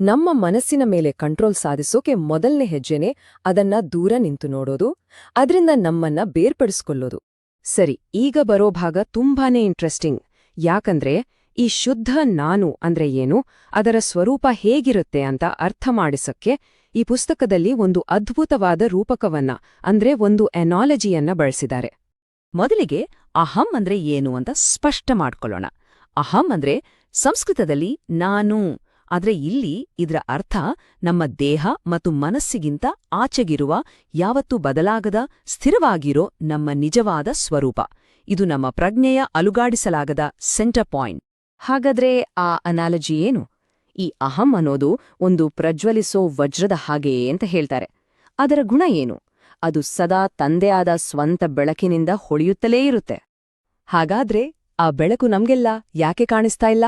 ನಮ್ಮ ಮನಸ್ಸಿನ ಮೇಲೆ ಕಂಟ್ರೋಲ್ ಸಾಧಿಸೋಕೆ ಮೊದಲನೇ ಹೆಜ್ಜೆನೆ ಅದನ್ನ ದೂರ ನಿಂತು ನೋಡೋದು, ಅದರಿಂದ ನಮ್ಮನ್ನ ಬೇರ್ಪಡಿಸ್ಕೊಳ್ಳೋದು. ಸರಿ, ಈಗ ಬರೋ ಭಾಗ ತುಂಬಾನೇ ಇಂಟ್ರೆಸ್ಟಿಂಗ್ ಯಾಕಂದ್ರೆ, ಈ ಶುದ್ಧ ನಾನು ಅಂದ್ರೆ ಏನು, ಅದರ ಸ್ವರೂಪ ಹೇಗಿರುತ್ತೆ ಅಂತ ಅರ್ಥ ಮಾಡಿಸಕ್ಕೆ ಈ ಪುಸ್ತಕದಲ್ಲಿ ಒಂದು ಅದ್ಭುತವಾದ ರೂಪಕವನ್ನ ಅಂದ್ರೆ ಒಂದು ಎನಾಲಜಿಯನ್ನ ಬಳಸಿದ್ದಾರೆ. ಮೊದಲಿಗೆ ಅಹಂ ಅಂದ್ರೆ ಏನು ಅಂತ ಸ್ಪಷ್ಟ ಮಾಡ್ಕೊಳ್ಳೋಣ. ಅಹಂ ಅಂದ್ರೆ ಸಂಸ್ಕೃತದಲ್ಲಿ ನಾನು ಆದ್ರೆ ಇಲ್ಲಿ ಇದರ ಅರ್ಥ ನಮ್ಮ ದೇಹ ಮತ್ತು ಮನಸ್ಸಿಗಿಂತ ಆಚೆಗಿರುವ ಯಾವತ್ತೂ ಬದಲಾಗದ ಸ್ಥಿರವಾಗಿರೋ ನಮ್ಮ ನಿಜವಾದ ಸ್ವರೂಪ. ಇದು ನಮ್ಮ ಪ್ರಜ್ಞೆಯ ಅಲುಗಾಡಿಸಲಾಗದ ಸೆಂಟರ್ ಪಾಯಿಂಟ್ ಹಾಗಾದ್ರೆ ಆ ಅನಾಲಜಿ ಏನು? ಈ ಅಹಂ ಅನ್ನೋದು ಒಂದು ಪ್ರಜ್ವಲಿಸೋ ವಜ್ರದ ಹಾಗೆಯೇ ಅಂತ ಹೇಳ್ತಾರೆ. ಅದರ ಗುಣ ಏನು? ಅದು ಸದಾ ತಂದೆಯಾದ ಸ್ವಂತ ಬೆಳಕಿನಿಂದ ಹೊಳೆಯುತ್ತಲೇ ಇರುತ್ತೆ. ಹಾಗಾದ್ರೆ ಆ ಬೆಳಕು ನಮ್ಗೆಲ್ಲ ಯಾಕೆ ಕಾಣಿಸ್ತಾ ಇಲ್ಲ?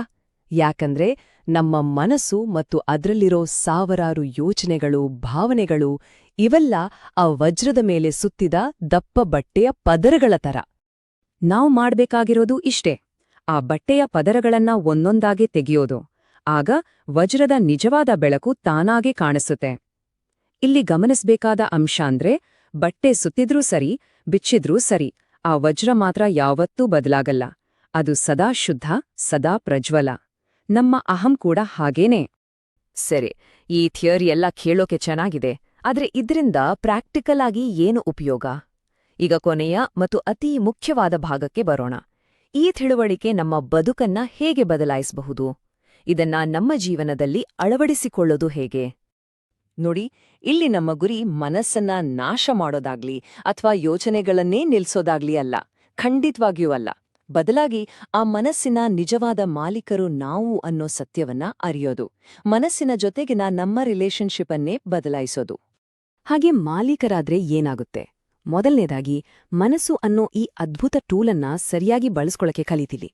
ಯಾಕಂದ್ರೆ ನಮ್ಮ ಮನಸ್ಸು ಮತ್ತು ಅದರಲ್ಲಿರೋ ಸಾವಿರಾರು ಯೋಚನೆಗಳು, ಭಾವನೆಗಳು ಇವೆಲ್ಲ ಆ ವಜ್ರದ ಮೇಲೆ ಸುತ್ತಿದ ದಪ್ಪ ಬಟ್ಟೆಯ ಪದರಗಳ ತರ. ನಾವು ಮಾಡ್ಬೇಕಾಗಿರೋದು ಇಷ್ಟೇ. ಆ ಬಟ್ಟೆಯ ಪದರಗಳನ್ನ ಒಂದೊಂದಾಗಿ ತೆಗೆಯೋದು. ಆಗ ವಜ್ರದ ನಿಜವಾದ ಬೆಳಕು ತಾನಾಗೆ ಕಾಣಿಸುತ್ತೆ. ಇಲ್ಲಿ ಗಮನಿಸಬೇಕಾದ ಅಂಶ ಅಂದ್ರೆ ಬಟ್ಟೆ ಸುತ್ತಿದ್ರೂ ಸರಿ, ಬಿಚ್ಚಿದ್ರೂ ಸರಿ, ಆ ವಜ್ರ ಮಾತ್ರ ಯಾವತ್ತೂ ಬದಲಾಗಲ್ಲ. ಅದು ಸದಾ ಶುದ್ಧ, ಸದಾ ಪ್ರಜ್ವಲ. ನಮ್ಮ ಅಹಂ ಕೂಡ ಹಾಗೇನೆ. ಸರಿ, ಈ ಥಿಯರಿ ಎಲ್ಲ ಕೇಳೋಕೆ ಚೆನ್ನಾಗಿದೆ, ಆದ್ರೆ ಇದ್ರಿಂದ ಪ್ರಾಕ್ಟಿಕಲ್ ಆಗಿ ಏನು ಉಪಯೋಗ? ಈಗ ಕೊನೆಯ ಮತ್ತು ಅತಿ ಮುಖ್ಯವಾದ ಭಾಗಕ್ಕೆ ಬರೋಣ. ಈ ತಿಳುವಳಿಕೆ ನಮ್ಮ ಬದುಕನ್ನ ಹೇಗೆ ಬದಲಾಯಿಸಬಹುದು? ಇದನ್ನ ನಮ್ಮ ಜೀವನದಲ್ಲಿ ಅಳವಡಿಸಿಕೊಳ್ಳೋದು ಹೇಗೆ? ನೋಡಿ, ಇಲ್ಲಿ ನಮ್ಮ ಗುರಿ ಮನಸ್ಸನ್ನ ನಾಶ ಮಾಡೋದಾಗ್ಲಿ, ಅಥವಾ ಯೋಚನೆಗಳನ್ನೇ ನಿಲ್ಸೋದಾಗ್ಲಿ ಅಲ್ಲ, ಖಂಡಿತವಾಗಿಯೂ ಅಲ್ಲ. ಬದಲಾಗಿ ಆ ಮನಸ್ಸಿನ ನಿಜವಾದ ಮಾಲೀಕರು ನಾವು ಅನ್ನೋ ಸತ್ಯವನ್ನ ಅರಿಯೋದು. ಮನಸ್ಸಿನ ಜೊತೆಗಿನ ನಮ್ಮ ರಿಲೇಶನ್ಶಿಪ್ ಅನ್ನೇ ಬದಲಾಯಿಸೋದು. ಹಾಗೆ ಮಾಲೀಕರಾದ್ರೆ ಏನಾಗುತ್ತೆ? ಮೊದಲನೇದಾಗಿ, ಮನಸ್ಸು ಅನ್ನೋ ಈ ಅದ್ಭುತ ಟೂಲನ್ನ ಸರಿಯಾಗಿ ಬಳಸ್ಕೊಳಕ್ಕೆ ಕಲಿತಿಲಿ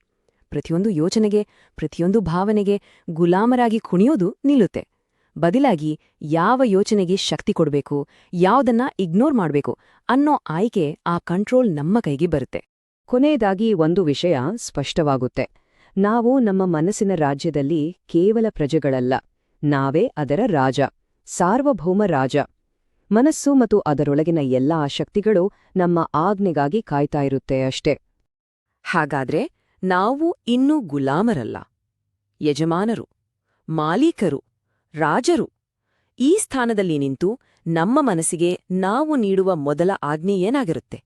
ಪ್ರತಿಯೊಂದು ಯೋಚನೆಗೆ, ಪ್ರತಿಯೊಂದು ಭಾವನೆಗೆ ಗುಲಾಮರಾಗಿ ಕುಣಿಯೋದು ನಿಲ್ಲುತ್ತೆ. ಬದಲಾಗಿ, ಯಾವ ಯೋಚನೆಗೆ ಶಕ್ತಿ ಕೊಡಬೇಕು, ಯಾವುದನ್ನ ಇಗ್ನೋರ್ ಮಾಡಬೇಕು ಅನ್ನೋ ಆಯ್ಕೆ ಆ ಕಂಟ್ರೋಲ್ ನಮ್ಮ ಕೈಗೆ ಬರುತ್ತೆ. ಕೊನೆಯದಾಗಿ ಒಂದು ವಿಷಯ ಸ್ಪಷ್ಟವಾಗುತ್ತೆ. ನಾವು ನಮ್ಮ ಮನಸ್ಸಿನ ರಾಜ್ಯದಲ್ಲಿ ಕೇವಲ ಪ್ರಜೆಗಳಲ್ಲ, ನಾವೇ ಅದರ ರಾಜ, ಸಾರ್ವಭೌಮ ರಾಜ. ಮನಸ್ಸು ಮತ್ತು ಅದರೊಳಗಿನ ಎಲ್ಲಾ ಶಕ್ತಿಗಳು ನಮ್ಮ ಆಜ್ಞೆಗಾಗಿ ಕಾಯ್ತಾ ಇರುತ್ತೆ ಅಷ್ಟೇ. ಹಾಗಾದ್ರೆ ನಾವು ಇನ್ನೂ ಗುಲಾಮರಲ್ಲ, ಯಜಮಾನರು, ಮಾಲೀಕರು, ರಾಜರು? ಈ ಸ್ಥಾನದಲ್ಲಿ ನಿಂತು ನಮ್ಮ ಮನಸ್ಸಿಗೆ ನಾವು ನೀಡುವ ಮೊದಲ ಆಜ್ಞೆ ಏನಾಗಿರುತ್ತೆ?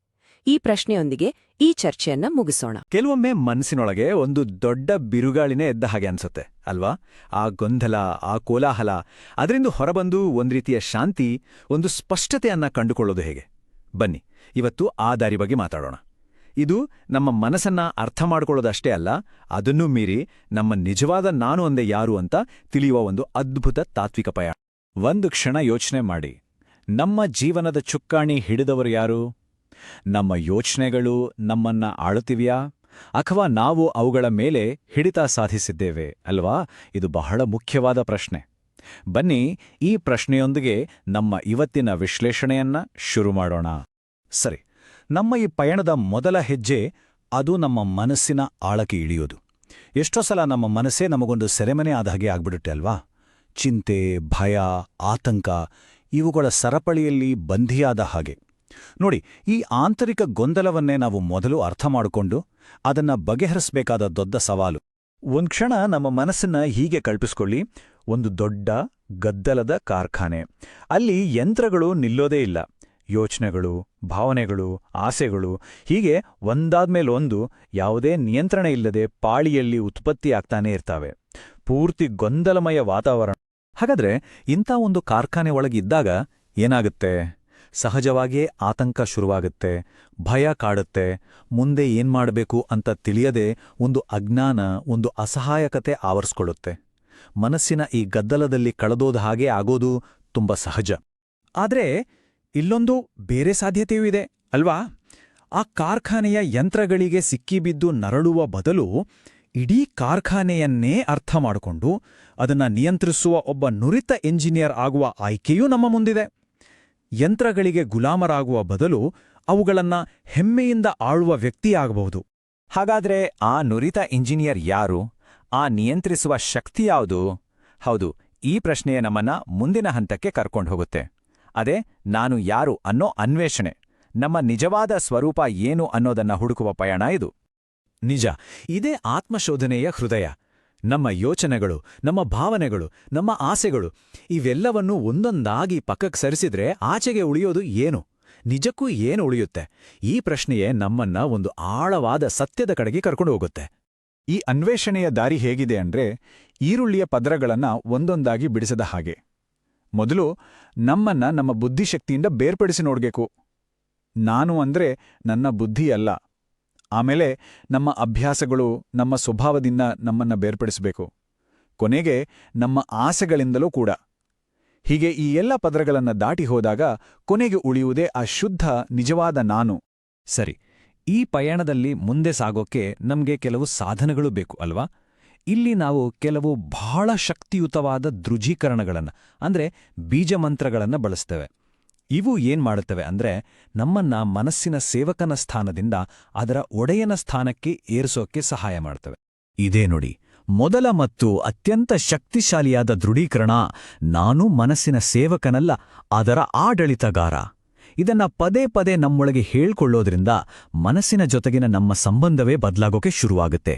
ಈ ಪ್ರಶ್ನೆಯೊಂದಿಗೆ ಈ ಚರ್ಚೆಯನ್ನ ಮುಗಿಸೋಣ. ಕೆಲವೊಮ್ಮೆ ಮನಸ್ಸಿನೊಳಗೆ ಒಂದು ದೊಡ್ಡ ಬಿರುಗಾಳಿನೇ ಎದ್ದ ಹಾಗೆ ಅನ್ಸುತ್ತೆ, ಅಲ್ವಾ? ಆ ಗೊಂದಲ, ಆ ಕೋಲಾಹಲ, ಅದರಿಂದ ಹೊರಬಂದು ಒಂದ್ ರೀತಿಯ ಶಾಂತಿ, ಒಂದು ಸ್ಪಷ್ಟತೆಯನ್ನ ಕಂಡುಕೊಳ್ಳೋದು ಹೇಗೆ? ಬನ್ನಿ, ಇವತ್ತು ಆ ದಾರಿ ಬಗ್ಗೆ ಮಾತಾಡೋಣ. ಇದು ನಮ್ಮ ಮನಸ್ಸನ್ನ ಅರ್ಥ ಮಾಡ್ಕೊಳ್ಳೋದಷ್ಟೇ ಅಲ್ಲ, ಅದನ್ನೂ ಮೀರಿ ನಮ್ಮ ನಿಜವಾದ ನಾನು ಒಂದೇ ಯಾರು ಅಂತ ತಿಳಿಯುವ ಒಂದು ಅದ್ಭುತ ತಾತ್ವಿಕ ಪಯಣ ಒಂದು ಕ್ಷಣ ಯೋಚನೆ ಮಾಡಿ. ನಮ್ಮ ಜೀವನದ ಚುಕ್ಕಾಣಿ ಹಿಡಿದವರು ಯಾರು? ನಮ್ಮ ಯೋಚನೆಗಳು ನಮ್ಮನ್ನ ಆಳುತ್ತಿವ್ಯಾ? ಅಥವಾ ನಾವು ಅವುಗಳ ಮೇಲೆ ಹಿಡಿತ ಸಾಧಿಸಿದ್ದೇವೆ ಅಲ್ವಾ? ಇದು ಬಹಳ ಮುಖ್ಯವಾದ ಪ್ರಶ್ನೆ. ಬನ್ನಿ ಈ ಪ್ರಶ್ನೆಯೊಂದಿಗೆ ನಮ್ಮ ಇವತ್ತಿನ ವಿಶ್ಲೇಷಣೆಯನ್ನ ಶುರು ಮಾಡೋಣ. ಸರಿ, ನಮ್ಮ ಈ ಪಯಣದ ಮೊದಲ ಹೆಜ್ಜೆ ಅದು ನಮ್ಮ ಮನಸ್ಸಿನ ಆಳಕ್ಕೆ ಇಳಿಯೋದು. ಎಷ್ಟೋ ಸಲ ನಮ್ಮ ಮನಸ್ಸೇ ನಮಗೊಂದು ಸೆರೆಮನೆ ಆದ ಹಾಗೆ ಆಗ್ಬಿಡುತ್ತೆ ಅಲ್ವಾ? ಚಿಂತೆ, ಭಯ, ಆತಂಕ ಇವುಗಳ ಸರಪಳಿಯಲ್ಲಿ ಬಂಧಿಯಾದ ಹಾಗೆ. ನೋಡಿ, ಈ ಆಂತರಿಕ ಗೊಂದಲವನ್ನೇ ನಾವು ಮೊದಲು ಅರ್ಥ ಮಾಡಿಕೊಂಡು ಅದನ್ನ ಬಗೆಹರಿಸಬೇಕಾದ ದೊಡ್ಡ ಸವಾಲು. ಒಂದ್ ಕ್ಷಣ ನಮ್ಮ ಮನಸ್ಸನ್ನ ಹೀಗೆ ಕಲ್ಪಿಸ್ಕೊಳ್ಳಿ. ಒಂದು ದೊಡ್ಡ ಗದ್ದಲದ ಕಾರ್ಖಾನೆ. ಅಲ್ಲಿ ಯಂತ್ರಗಳು ನಿಲ್ಲೋದೇ ಇಲ್ಲ. ಯೋಚನೆಗಳು, ಭಾವನೆಗಳು, ಆಸೆಗಳು, ಹೀಗೆ ಒಂದಾದ್ಮೇಲೊಂದು ಯಾವುದೇ ನಿಯಂತ್ರಣ ಇಲ್ಲದೆ ಪಾಳಿಯಲ್ಲಿ ಉತ್ಪತ್ತಿಯಾಗ್ತಾನೆ ಇರ್ತಾವೆ. ಪೂರ್ತಿ ಗೊಂದಲಮಯ ವಾತಾವರಣ. ಹಾಗಾದ್ರೆ ಇಂಥ ಒಂದು ಕಾರ್ಖಾನೆ ಒಳಗಿದ್ದಾಗ ಏನಾಗುತ್ತೆ? ಸಹಜವಾಗಿಯೇ ಆತಂಕ ಶುರುವಾಗುತ್ತೆ, ಭಯ ಕಾಡುತ್ತೆ, ಮುಂದೆ ಏನ್ಮಾಡಬೇಕು ಅಂತ ತಿಳಿಯದೆ ಒಂದು ಅಜ್ಞಾನ, ಒಂದು ಅಸಹಾಯಕತೆ ಆವರಿಸ್ಕೊಳ್ಳುತ್ತೆ. ಮನಸ್ಸಿನ ಈ ಗದ್ದಲದಲ್ಲಿ ಕಳೆದೋದ ಹಾಗೆ ಆಗೋದು ತುಂಬ ಸಹಜ. ಆದರೆ ಇಲ್ಲೊಂದು ಬೇರೆ ಸಾಧ್ಯತೆಯೂ ಇದೆ, ಅಲ್ವಾ? ಆ ಕಾರ್ಖಾನೆಯ ಯಂತ್ರಗಳಿಗೆ ಸಿಕ್ಕಿಬಿದ್ದು ನರಳುವ ಬದಲು ಇಡೀ ಕಾರ್ಖಾನೆಯನ್ನೇ ಅರ್ಥ ಮಾಡಿಕೊಂಡು ಅದನ್ನು ನಿಯಂತ್ರಿಸುವ ಒಬ್ಬ ನುರಿತ ಎಂಜಿನಿಯರ್ ಆಗುವ ಆಯ್ಕೆಯೂ ನಮ್ಮ ಮುಂದಿದೆ. ಯಂತ್ರಗಳಿಗೆ ಗುಲಾಮರಾಗುವ ಬದಲು ಅವುಗಳನ್ನ ಹೆಮ್ಮೆಯಿಂದ ಆಳುವ ವ್ಯಕ್ತಿಯಾಗಬಹುದು. ಹಾಗಾದ್ರೆ ಆ ನುರಿತ ಇಂಜಿನಿಯರ್ ಯಾರು? ಆ ನಿಯಂತ್ರಿಸುವ ಶಕ್ತಿ ಯಾವುದು? ಹೌದು, ಈ ಪ್ರಶ್ನೆಯೇ ನಮ್ಮನ್ನ ಮುಂದಿನ ಹಂತಕ್ಕೆ ಕರ್ಕೊಂಡು ಹೋಗುತ್ತೆ. ಅದೇ, ನಾನು ಯಾರು ಅನ್ನೋ ಅನ್ವೇಷಣೆ. ನಮ್ಮ ನಿಜವಾದ ಸ್ವರೂಪ ಏನು ಅನ್ನೋದನ್ನ ಹುಡುಕುವ ಪಯಣ ಇದು. ನಿಜ, ಇದೇ ಆತ್ಮಶೋಧನೆಯ ಹೃದಯ. ನಮ್ಮ ಯೋಚನೆಗಳು, ನಮ್ಮ ಭಾವನೆಗಳು, ನಮ್ಮ ಆಸೆಗಳು, ಇವೆಲ್ಲವನ್ನೂ ಒಂದೊಂದಾಗಿ ಪಕ್ಕಕ್ಕೆ ಸರಿಸಿದ್ರೆ ಆಚೆಗೆ ಉಳಿಯೋದು ಏನು? ನಿಜಕ್ಕೂ ಏನು ಉಳಿಯುತ್ತೆ? ಈ ಪ್ರಶ್ನೆಯೇ ನಮ್ಮನ್ನ ಒಂದು ಆಳವಾದ ಸತ್ಯದ ಕಡೆಗೆ ಕರ್ಕೊಂಡು ಹೋಗುತ್ತೆ. ಈ ಅನ್ವೇಷಣೆಯ ದಾರಿ ಹೇಗಿದೆ ಅಂದ್ರೆ ಈರುಳ್ಳಿಯ ಪದರಗಳನ್ನ ಒಂದೊಂದಾಗಿ ಬಿಡಿಸದ ಹಾಗೆ. ಮೊದಲು ನಮ್ಮನ್ನ ನಮ್ಮ ಬುದ್ಧಿಶಕ್ತಿಯಿಂದ ಬೇರ್ಪಡಿಸಿ ನೋಡ್ಬೇಕು. ನಾನು ಅಂದ್ರೆ ನನ್ನ ಬುದ್ಧಿ ಅಲ್ಲ ಆಮೇಲೆ ನಮ್ಮ ಅಭ್ಯಾಸಗಳು ನಮ್ಮ ಸ್ವಭಾವದಿಂದ ನಮ್ಮನ್ನ ಬೇರ್ಪಡಿಸಬೇಕು. ಕೊನೆಗೆ ನಮ್ಮ ಆಸೆಗಳಿಂದಲೂ ಕೂಡ. ಹೀಗೆ ಈ ಎಲ್ಲ ಪದರಗಳನ್ನು ದಾಟಿ ಹೋದಾಗ ಕೊನೆಗೆ ಉಳಿಯುವುದೇ ಆ ಶುದ್ಧ, ನಿಜವಾದ ನಾನು. ಸರಿ, ಈ ಪಯಣದಲ್ಲಿ ಮುಂದೆ ಸಾಗೋಕೆ ನಮಗೆ ಕೆಲವು ಸಾಧನಗಳು ಬೇಕು ಅಲ್ವಾ? ಇಲ್ಲಿ ನಾವು ಕೆಲವು ಬಹಳ ಶಕ್ತಿಯುತವಾದ ದೃಢೀಕರಣಗಳನ್ನು ಅಂದ್ರೆ ಬೀಜಮಂತ್ರಗಳನ್ನ ಬಳಸ್ತೇವೆ. ಇವು ಏನ್ ಮಾಡುತ್ತವೆ ಅಂದ್ರೆ ನಮ್ಮನ್ನ ಮನಸ್ಸಿನ ಸೇವಕನ ಸ್ಥಾನದಿಂದ ಅದರ ಒಡೆಯನ ಸ್ಥಾನಕ್ಕೆ ಏರಿಸೋಕೆ ಸಹಾಯ ಮಾಡ್ತವೆ. ಇದೇ ನೋಡಿ, ಮೊದಲ ಮತ್ತು ಅತ್ಯಂತ ಶಕ್ತಿಶಾಲಿಯಾದ ದೃಢೀಕರಣ ನಾನು ಮನಸ್ಸಿನ ಸೇವಕನಲ್ಲ, ಅದರ ಆಡಳಿತಗಾರ. ಇದನ್ನ ಪದೇ ಪದೇ ನಮ್ಮೊಳಗೆ ಹೇಳ್ಕೊಳ್ಳೋದ್ರಿಂದ ಮನಸ್ಸಿನ ಜೊತೆಗಿನ ನಮ್ಮ ಸಂಬಂಧವೇ ಬದಲಾಗೋಕೆ ಶುರುವಾಗುತ್ತೆ.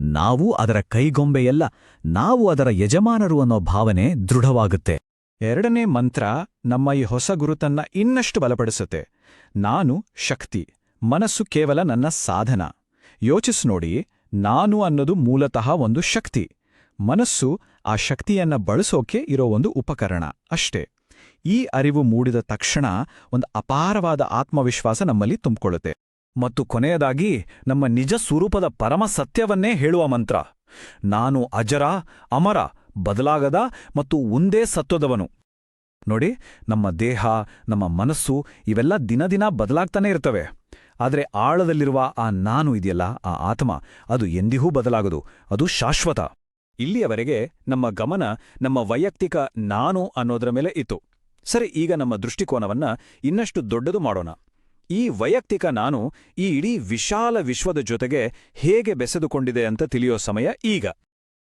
ನಾವು ಅದರ ಕೈಗೊಂಬೆಯಲ್ಲ, ನಾವು ಅದರ ಯಜಮಾನರು ಅನ್ನೋ ಭಾವನೆ ದೃಢವಾಗುತ್ತೆ. ಎರಡನೇ ಮಂತ್ರ ನಮ್ಮ ಈ ಹೊಸ ಗುರುತನ್ನ ಇನ್ನಷ್ಟು ಬಲಪಡಿಸುತ್ತೆ. ನಾನು ಶಕ್ತಿ, ಮನಸ್ಸು ಕೇವಲ ನನ್ನ ಸಾಧನ. ಯೋಚಿಸ್ ನೋಡಿ, ನಾನು ಅನ್ನೋದು ಮೂಲತಃ ಒಂದು ಶಕ್ತಿ. ಮನಸ್ಸು ಆ ಶಕ್ತಿಯನ್ನ ಬಳಸೋಕೆ ಇರೋ ಒಂದು ಉಪಕರಣ ಅಷ್ಟೇ. ಈ ಅರಿವು ಮೂಡಿದ ತಕ್ಷಣ ಒಂದು ಅಪಾರವಾದ ಆತ್ಮವಿಶ್ವಾಸ ನಮ್ಮಲ್ಲಿ ತುಂಬಿಕೊಳ್ಳುತ್ತೆ. ಮತ್ತು ಕೊನೆಯದಾಗಿ, ನಮ್ಮ ನಿಜ ಸ್ವರೂಪದ ಪರಮ ಸತ್ಯವನ್ನೇ ಹೇಳುವ ಮಂತ್ರ. ನಾನು ಅಜರ, ಅಮರ ಬದಲಾಗದ ಮತ್ತು ಒಂದೇ ಸತ್ವದವನು. ನೋಡಿ, ನಮ್ಮ ದೇಹ, ನಮ್ಮ ಮನಸ್ಸು ಇವೆಲ್ಲ ದಿನ ಬದಲಾಗ್ತಾನೆ ಇರ್ತವೆ. ಆದರೆ ಆಳದಲ್ಲಿರುವ ಆ ನಾನು ಇದೆಯಲ್ಲ, ಆ ಆತ್ಮ, ಅದು ಎಂದಿಗೂ ಬದಲಾಗದು, ಅದು ಶಾಶ್ವತ. ಇಲ್ಲಿಯವರೆಗೆ ನಮ್ಮ ಗಮನ ನಮ್ಮ ವೈಯಕ್ತಿಕ ನಾನು ಅನ್ನೋದರ ಮೇಲೆ ಇತ್ತು. ಸರಿ, ಈಗ ನಮ್ಮ ದೃಷ್ಟಿಕೋನವನ್ನ ಇನ್ನಷ್ಟು ದೊಡ್ಡದು ಮಾಡೋಣ. ಈ ವೈಯಕ್ತಿಕ ನಾನು ಈ ಇಡೀ ವಿಶಾಲ ವಿಶ್ವದ ಜೊತೆಗೆ ಹೇಗೆ ಬೆಸೆದುಕೊಂಡಿದೆ ಅಂತ ತಿಳಿಯೋ ಸಮಯ ಈಗ.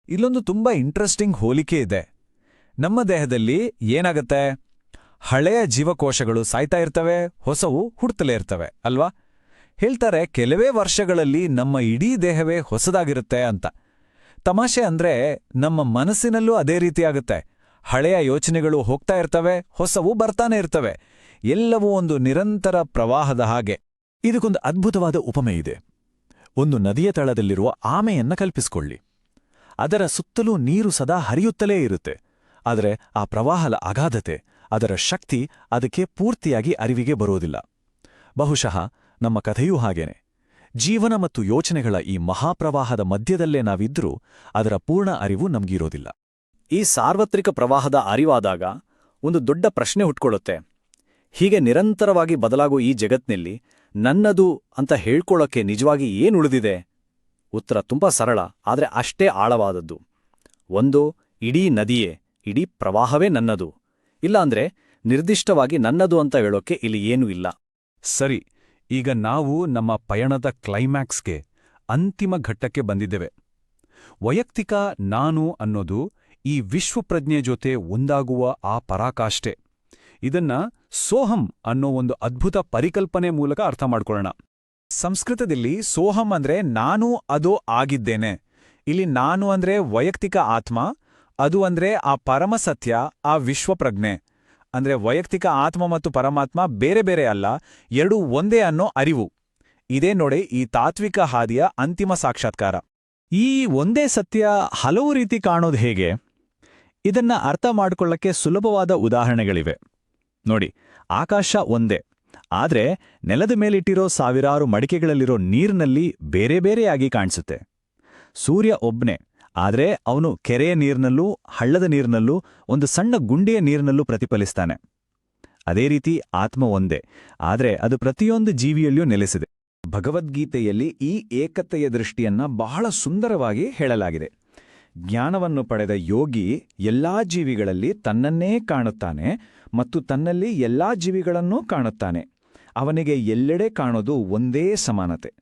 ಇಲ್ಲೊಂದು ತುಂಬಾ ಇಂಟ್ರೆಸ್ಟಿಂಗ್ ಹೋಲಿಕೆ ಇದೆ. ನಮ್ಮ ದೇಹದಲ್ಲಿ ಏನಾಗತ್ತೆ? ಹಳೆಯ ಜೀವಕೋಶಗಳು ಸಾಯ್ತಾ ಇರ್ತವೆ, ಹೊಸವು ಹುಡ್ತಲೇ ಇರ್ತವೆ, ಅಲ್ವಾ? ಹೇಳ್ತಾರೆ, ಕೆಲವೇ ವರ್ಷಗಳಲ್ಲಿ ನಮ್ಮ ಇಡೀ ದೇಹವೇ ಹೊಸದಾಗಿರುತ್ತೆ ಅಂತ. ತಮಾಷೆ ಅಂದ್ರೆ, ನಮ್ಮ ಮನಸ್ಸಿನಲ್ಲೂ ಅದೇ ರೀತಿಯಾಗುತ್ತೆ ಹಳೆಯ ಯೋಚನೆಗಳು ಹೋಗ್ತಾ ಇರ್ತವೆ, ಹೊಸವು ಬರ್ತಾನೆ ಇರ್ತವೆ. ಎಲ್ಲವೂ ಒಂದು ನಿರಂತರ ಪ್ರವಾಹದ ಹಾಗೆ. ಇದಕ್ಕೊಂದು ಅದ್ಭುತವಾದ ಉಪಮೆ ಇದೆ. ಒಂದು ನದಿಯ ತಳದಲ್ಲಿರುವ ಆಮೆಯನ್ನ ಕಲ್ಪಿಸಿಕೊಳ್ಳಿ. ಅದರ ಸುತ್ತಲೂ ನೀರು ಸದಾ ಹರಿಯುತ್ತಲೇ ಇರುತ್ತೆ. ಆದರೆ ಆ ಪ್ರವಾಹದ ಅಗಾಧತೆ ಅದರ ಶಕ್ತಿ ಅದಕ್ಕೆ ಪೂರ್ತಿಯಾಗಿ ಅರಿವಿಗೆ ಬರೋದಿಲ್ಲ ಬಹುಶಃ ನಮ್ಮ ಕಥೆಯೂ ಹಾಗೇನೆ. ಜೀವನ ಮತ್ತು ಯೋಚನೆಗಳ ಈ ಮಹಾಪ್ರವಾಹದ ಮಧ್ಯದಲ್ಲೇ ನಾವಿದ್ರೂ ಅದರ ಪೂರ್ಣ ಅರಿವು ನಮಗಿರೋದಿಲ್ಲ. ಈ ಸಾರ್ವತ್ರಿಕ ಪ್ರವಾಹದ ಅರಿವಾದಾಗ ಒಂದು ದೊಡ್ಡ ಪ್ರಶ್ನೆ ಹುಟ್ಕೊಳ್ಳುತ್ತೆ. ಹೀಗೆ ನಿರಂತರವಾಗಿ ಬದಲಾಗೋ ಈ ಜಗತ್ನಲ್ಲಿ ನನ್ನದು ಅಂತ ಹೇಳ್ಕೊಳ್ಳೋಕೆ ನಿಜವಾಗಿ ಏನುಳಿದಿದೆ ಉತ್ತರ ತುಂಬಾ ಸರಳ, ಆದರೆ ಅಷ್ಟೇ ಆಳವಾದದ್ದು. ಒಂದು, ಇಡೀ ನದಿಯೇ, ಇಡೀ ಪ್ರವಾಹವೇ ನನ್ನದು. ಇಲ್ಲಾಂದ್ರೆ ನಿರ್ದಿಷ್ಟವಾಗಿ ನನ್ನದು ಅಂತ ಹೇಳೋಕೆ ಇಲ್ಲಿ ಏನೂ ಇಲ್ಲ. ಸರಿ, ಈಗ ನಾವು ನಮ್ಮ ಪಯಣದ ಕ್ಲೈಮ್ಯಾಕ್ಸ್ಗೆ ಅಂತಿಮ ಘಟ್ಟಕ್ಕೆ ಬಂದಿದ್ದೇವೆ. ವೈಯಕ್ತಿಕ ನಾನು ಅನ್ನೋದು ಈ ವಿಶ್ವಪ್ರಜ್ಞೆ ಜೊತೆ ಒಂದಾಗುವ ಆ ಪರಾಕಾಷ್ಠೆ. ಇದನ್ನ ಸೋಹಂ ಅನ್ನೋ ಒಂದು ಅದ್ಭುತ ಪರಿಕಲ್ಪನೆ ಮೂಲಕ ಅರ್ಥ ಮಾಡ್ಕೊಳ್ಳೋಣ. ಸಂಸ್ಕೃತದಲ್ಲಿ ಸೋಹಂ ಅಂದ್ರೆ ನಾನು, ಅದು ಆಗಿದ್ದೇನೆ. ಇಲ್ಲಿ ನಾನು ಅಂದ್ರೆ ವೈಯಕ್ತಿಕ ಆತ್ಮ, ಅದು ಅಂದ್ರೆ ಆ ಪರಮಸತ್ಯ ಆ ವಿಶ್ವಪ್ರಜ್ಞೆ. ಅಂದ್ರೆ ವೈಯಕ್ತಿಕ ಆತ್ಮ ಮತ್ತು ಪರಮಾತ್ಮ ಬೇರೆ ಬೇರೆ ಅಲ್ಲ, ಎರಡೂ ಒಂದೇ ಅನ್ನೋ ಅರಿವು. ಇದೇ ನೋಡಿ ಈ ತಾತ್ವಿಕ ಹಾದಿಯ ಅಂತಿಮ ಸಾಕ್ಷಾತ್ಕಾರ. ಈ ಒಂದೇ ಸತ್ಯ ಹಲವು ರೀತಿ ಕಾಣೋದು ಹೇಗೆ? ಇದನ್ನ ಅರ್ಥ ಮಾಡ್ಕೊಳ್ಳಕ್ಕೆ ಸುಲಭವಾದ ಉದಾಹರಣೆಗಳಿವೆ. ನೋಡಿ, ಆಕಾಶ ಒಂದೇ. ಆದ್ರೆ ನೆಲದ ಮೇಲಿಟ್ಟಿರೋ ಸಾವಿರಾರು ಮಡಿಕೆಗಳಲ್ಲಿರೋ ನೀರಿನಲ್ಲಿ ಬೇರೆ ಬೇರೆಯಾಗಿ ಕಾಣಿಸುತ್ತೆ. ಸೂರ್ಯ ಒಬ್ನೇ, ಆದ್ರೆ ಅವನು ಕೆರೆಯ ನೀರಿನಲ್ಲೂ ಹಳ್ಳದ ನೀರಿನಲ್ಲೂ ಒಂದು ಸಣ್ಣ ಗುಂಡಿಯ ನೀರಿನಲ್ಲೂ ಪ್ರತಿಫಲಿಸ್ತಾನೆ. ಅದೇ ರೀತಿ ಆತ್ಮ ಒಂದೇ, ಆದ್ರೆ ಅದು ಪ್ರತಿಯೊಂದು ಜೀವಿಯಲ್ಲಿಯೂ ನೆಲೆಸಿದೆ. ಭಗವದ್ಗೀತೆಯಲ್ಲಿ ಈ ಏಕತೆಯ ದೃಷ್ಟಿಯನ್ನ ಬಹಳ ಸುಂದರವಾಗಿ ಹೇಳಲಾಗಿದೆ. ಜ್ಞಾನವನ್ನು ಪಡೆದ ಯೋಗಿ ಎಲ್ಲಾ ಜೀವಿಗಳಲ್ಲಿ ತನ್ನನ್ನೇ ಕಾಣುತ್ತಾನೆ ಮತ್ತು ತನ್ನಲ್ಲಿ ಎಲ್ಲಾ ಜೀವಿಗಳನ್ನೂ ಕಾಣುತ್ತಾನೆ. ಅವನಿಗೆ ಎಲ್ಲೆಡೆ ಕಾಣೋದು ಒಂದೇ ಸಮಾನತೆ.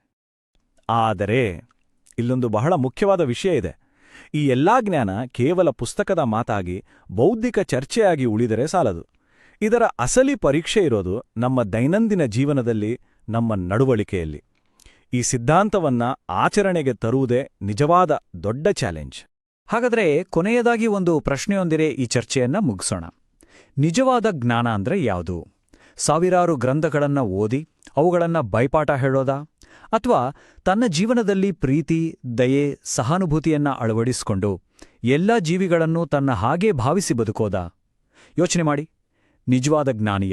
ಆದರೆ, ಇಲ್ಲೊಂದು ಬಹಳ ಮುಖ್ಯವಾದ ವಿಷಯ ಇದೆ. ಈ ಎಲ್ಲಾ ಜ್ಞಾನ ಕೇವಲ ಪುಸ್ತಕದ ಮಾತಾಗಿ, ಬೌದ್ಧಿಕ ಚರ್ಚೆಯಾಗಿ ಉಳಿದರೆ ಸಾಲದು. ಇದರ ಅಸಲಿ ಪರೀಕ್ಷೆ ಇರೋದು ನಮ್ಮ ದೈನಂದಿನ ಜೀವನದಲ್ಲಿ, ನಮ್ಮ ನಡವಳಿಕೆಯಲ್ಲಿ. ಈ ಸಿದ್ಧಾಂತವನ್ನ ಆಚರಣೆಗೆ ತರುವುದೇ ನಿಜವಾದ ದೊಡ್ಡ ಚಾಲೆಂಜ್. ಹಾಗಾದ್ರೆ ಕೊನೆಯದಾಗಿ ಒಂದು ಪ್ರಶ್ನೆಯೊಂದಿರೆ ಈ ಚರ್ಚೆಯನ್ನ ಮುಗಿಸೋಣ. ನಿಜವಾದ ಜ್ಞಾನ ಅಂದ್ರೆ ಯಾವುದು? ಸಾವಿರಾರು ಗ್ರಂಥಗಳನ್ನ ಓದಿ ಅವುಗಳನ್ನ ಬೈಪಾಠ ಹೇಳೋದಾ? ಅಥವಾ ತನ್ನ ಜೀವನದಲ್ಲಿ ಪ್ರೀತಿ, ದಯೆ, ಸಹಾನುಭೂತಿಯನ್ನ ಅಳವಡಿಸಿಕೊಂಡು ಎಲ್ಲ ಜೀವಿಗಳನ್ನು ತನ್ನ ಹಾಗೇ ಭಾವಿಸಿ ಬದುಕೋದಾ? ಯೋಚನೆ ಮಾಡಿ. ನಿಜವಾದ ಜ್ಞಾನಿಯ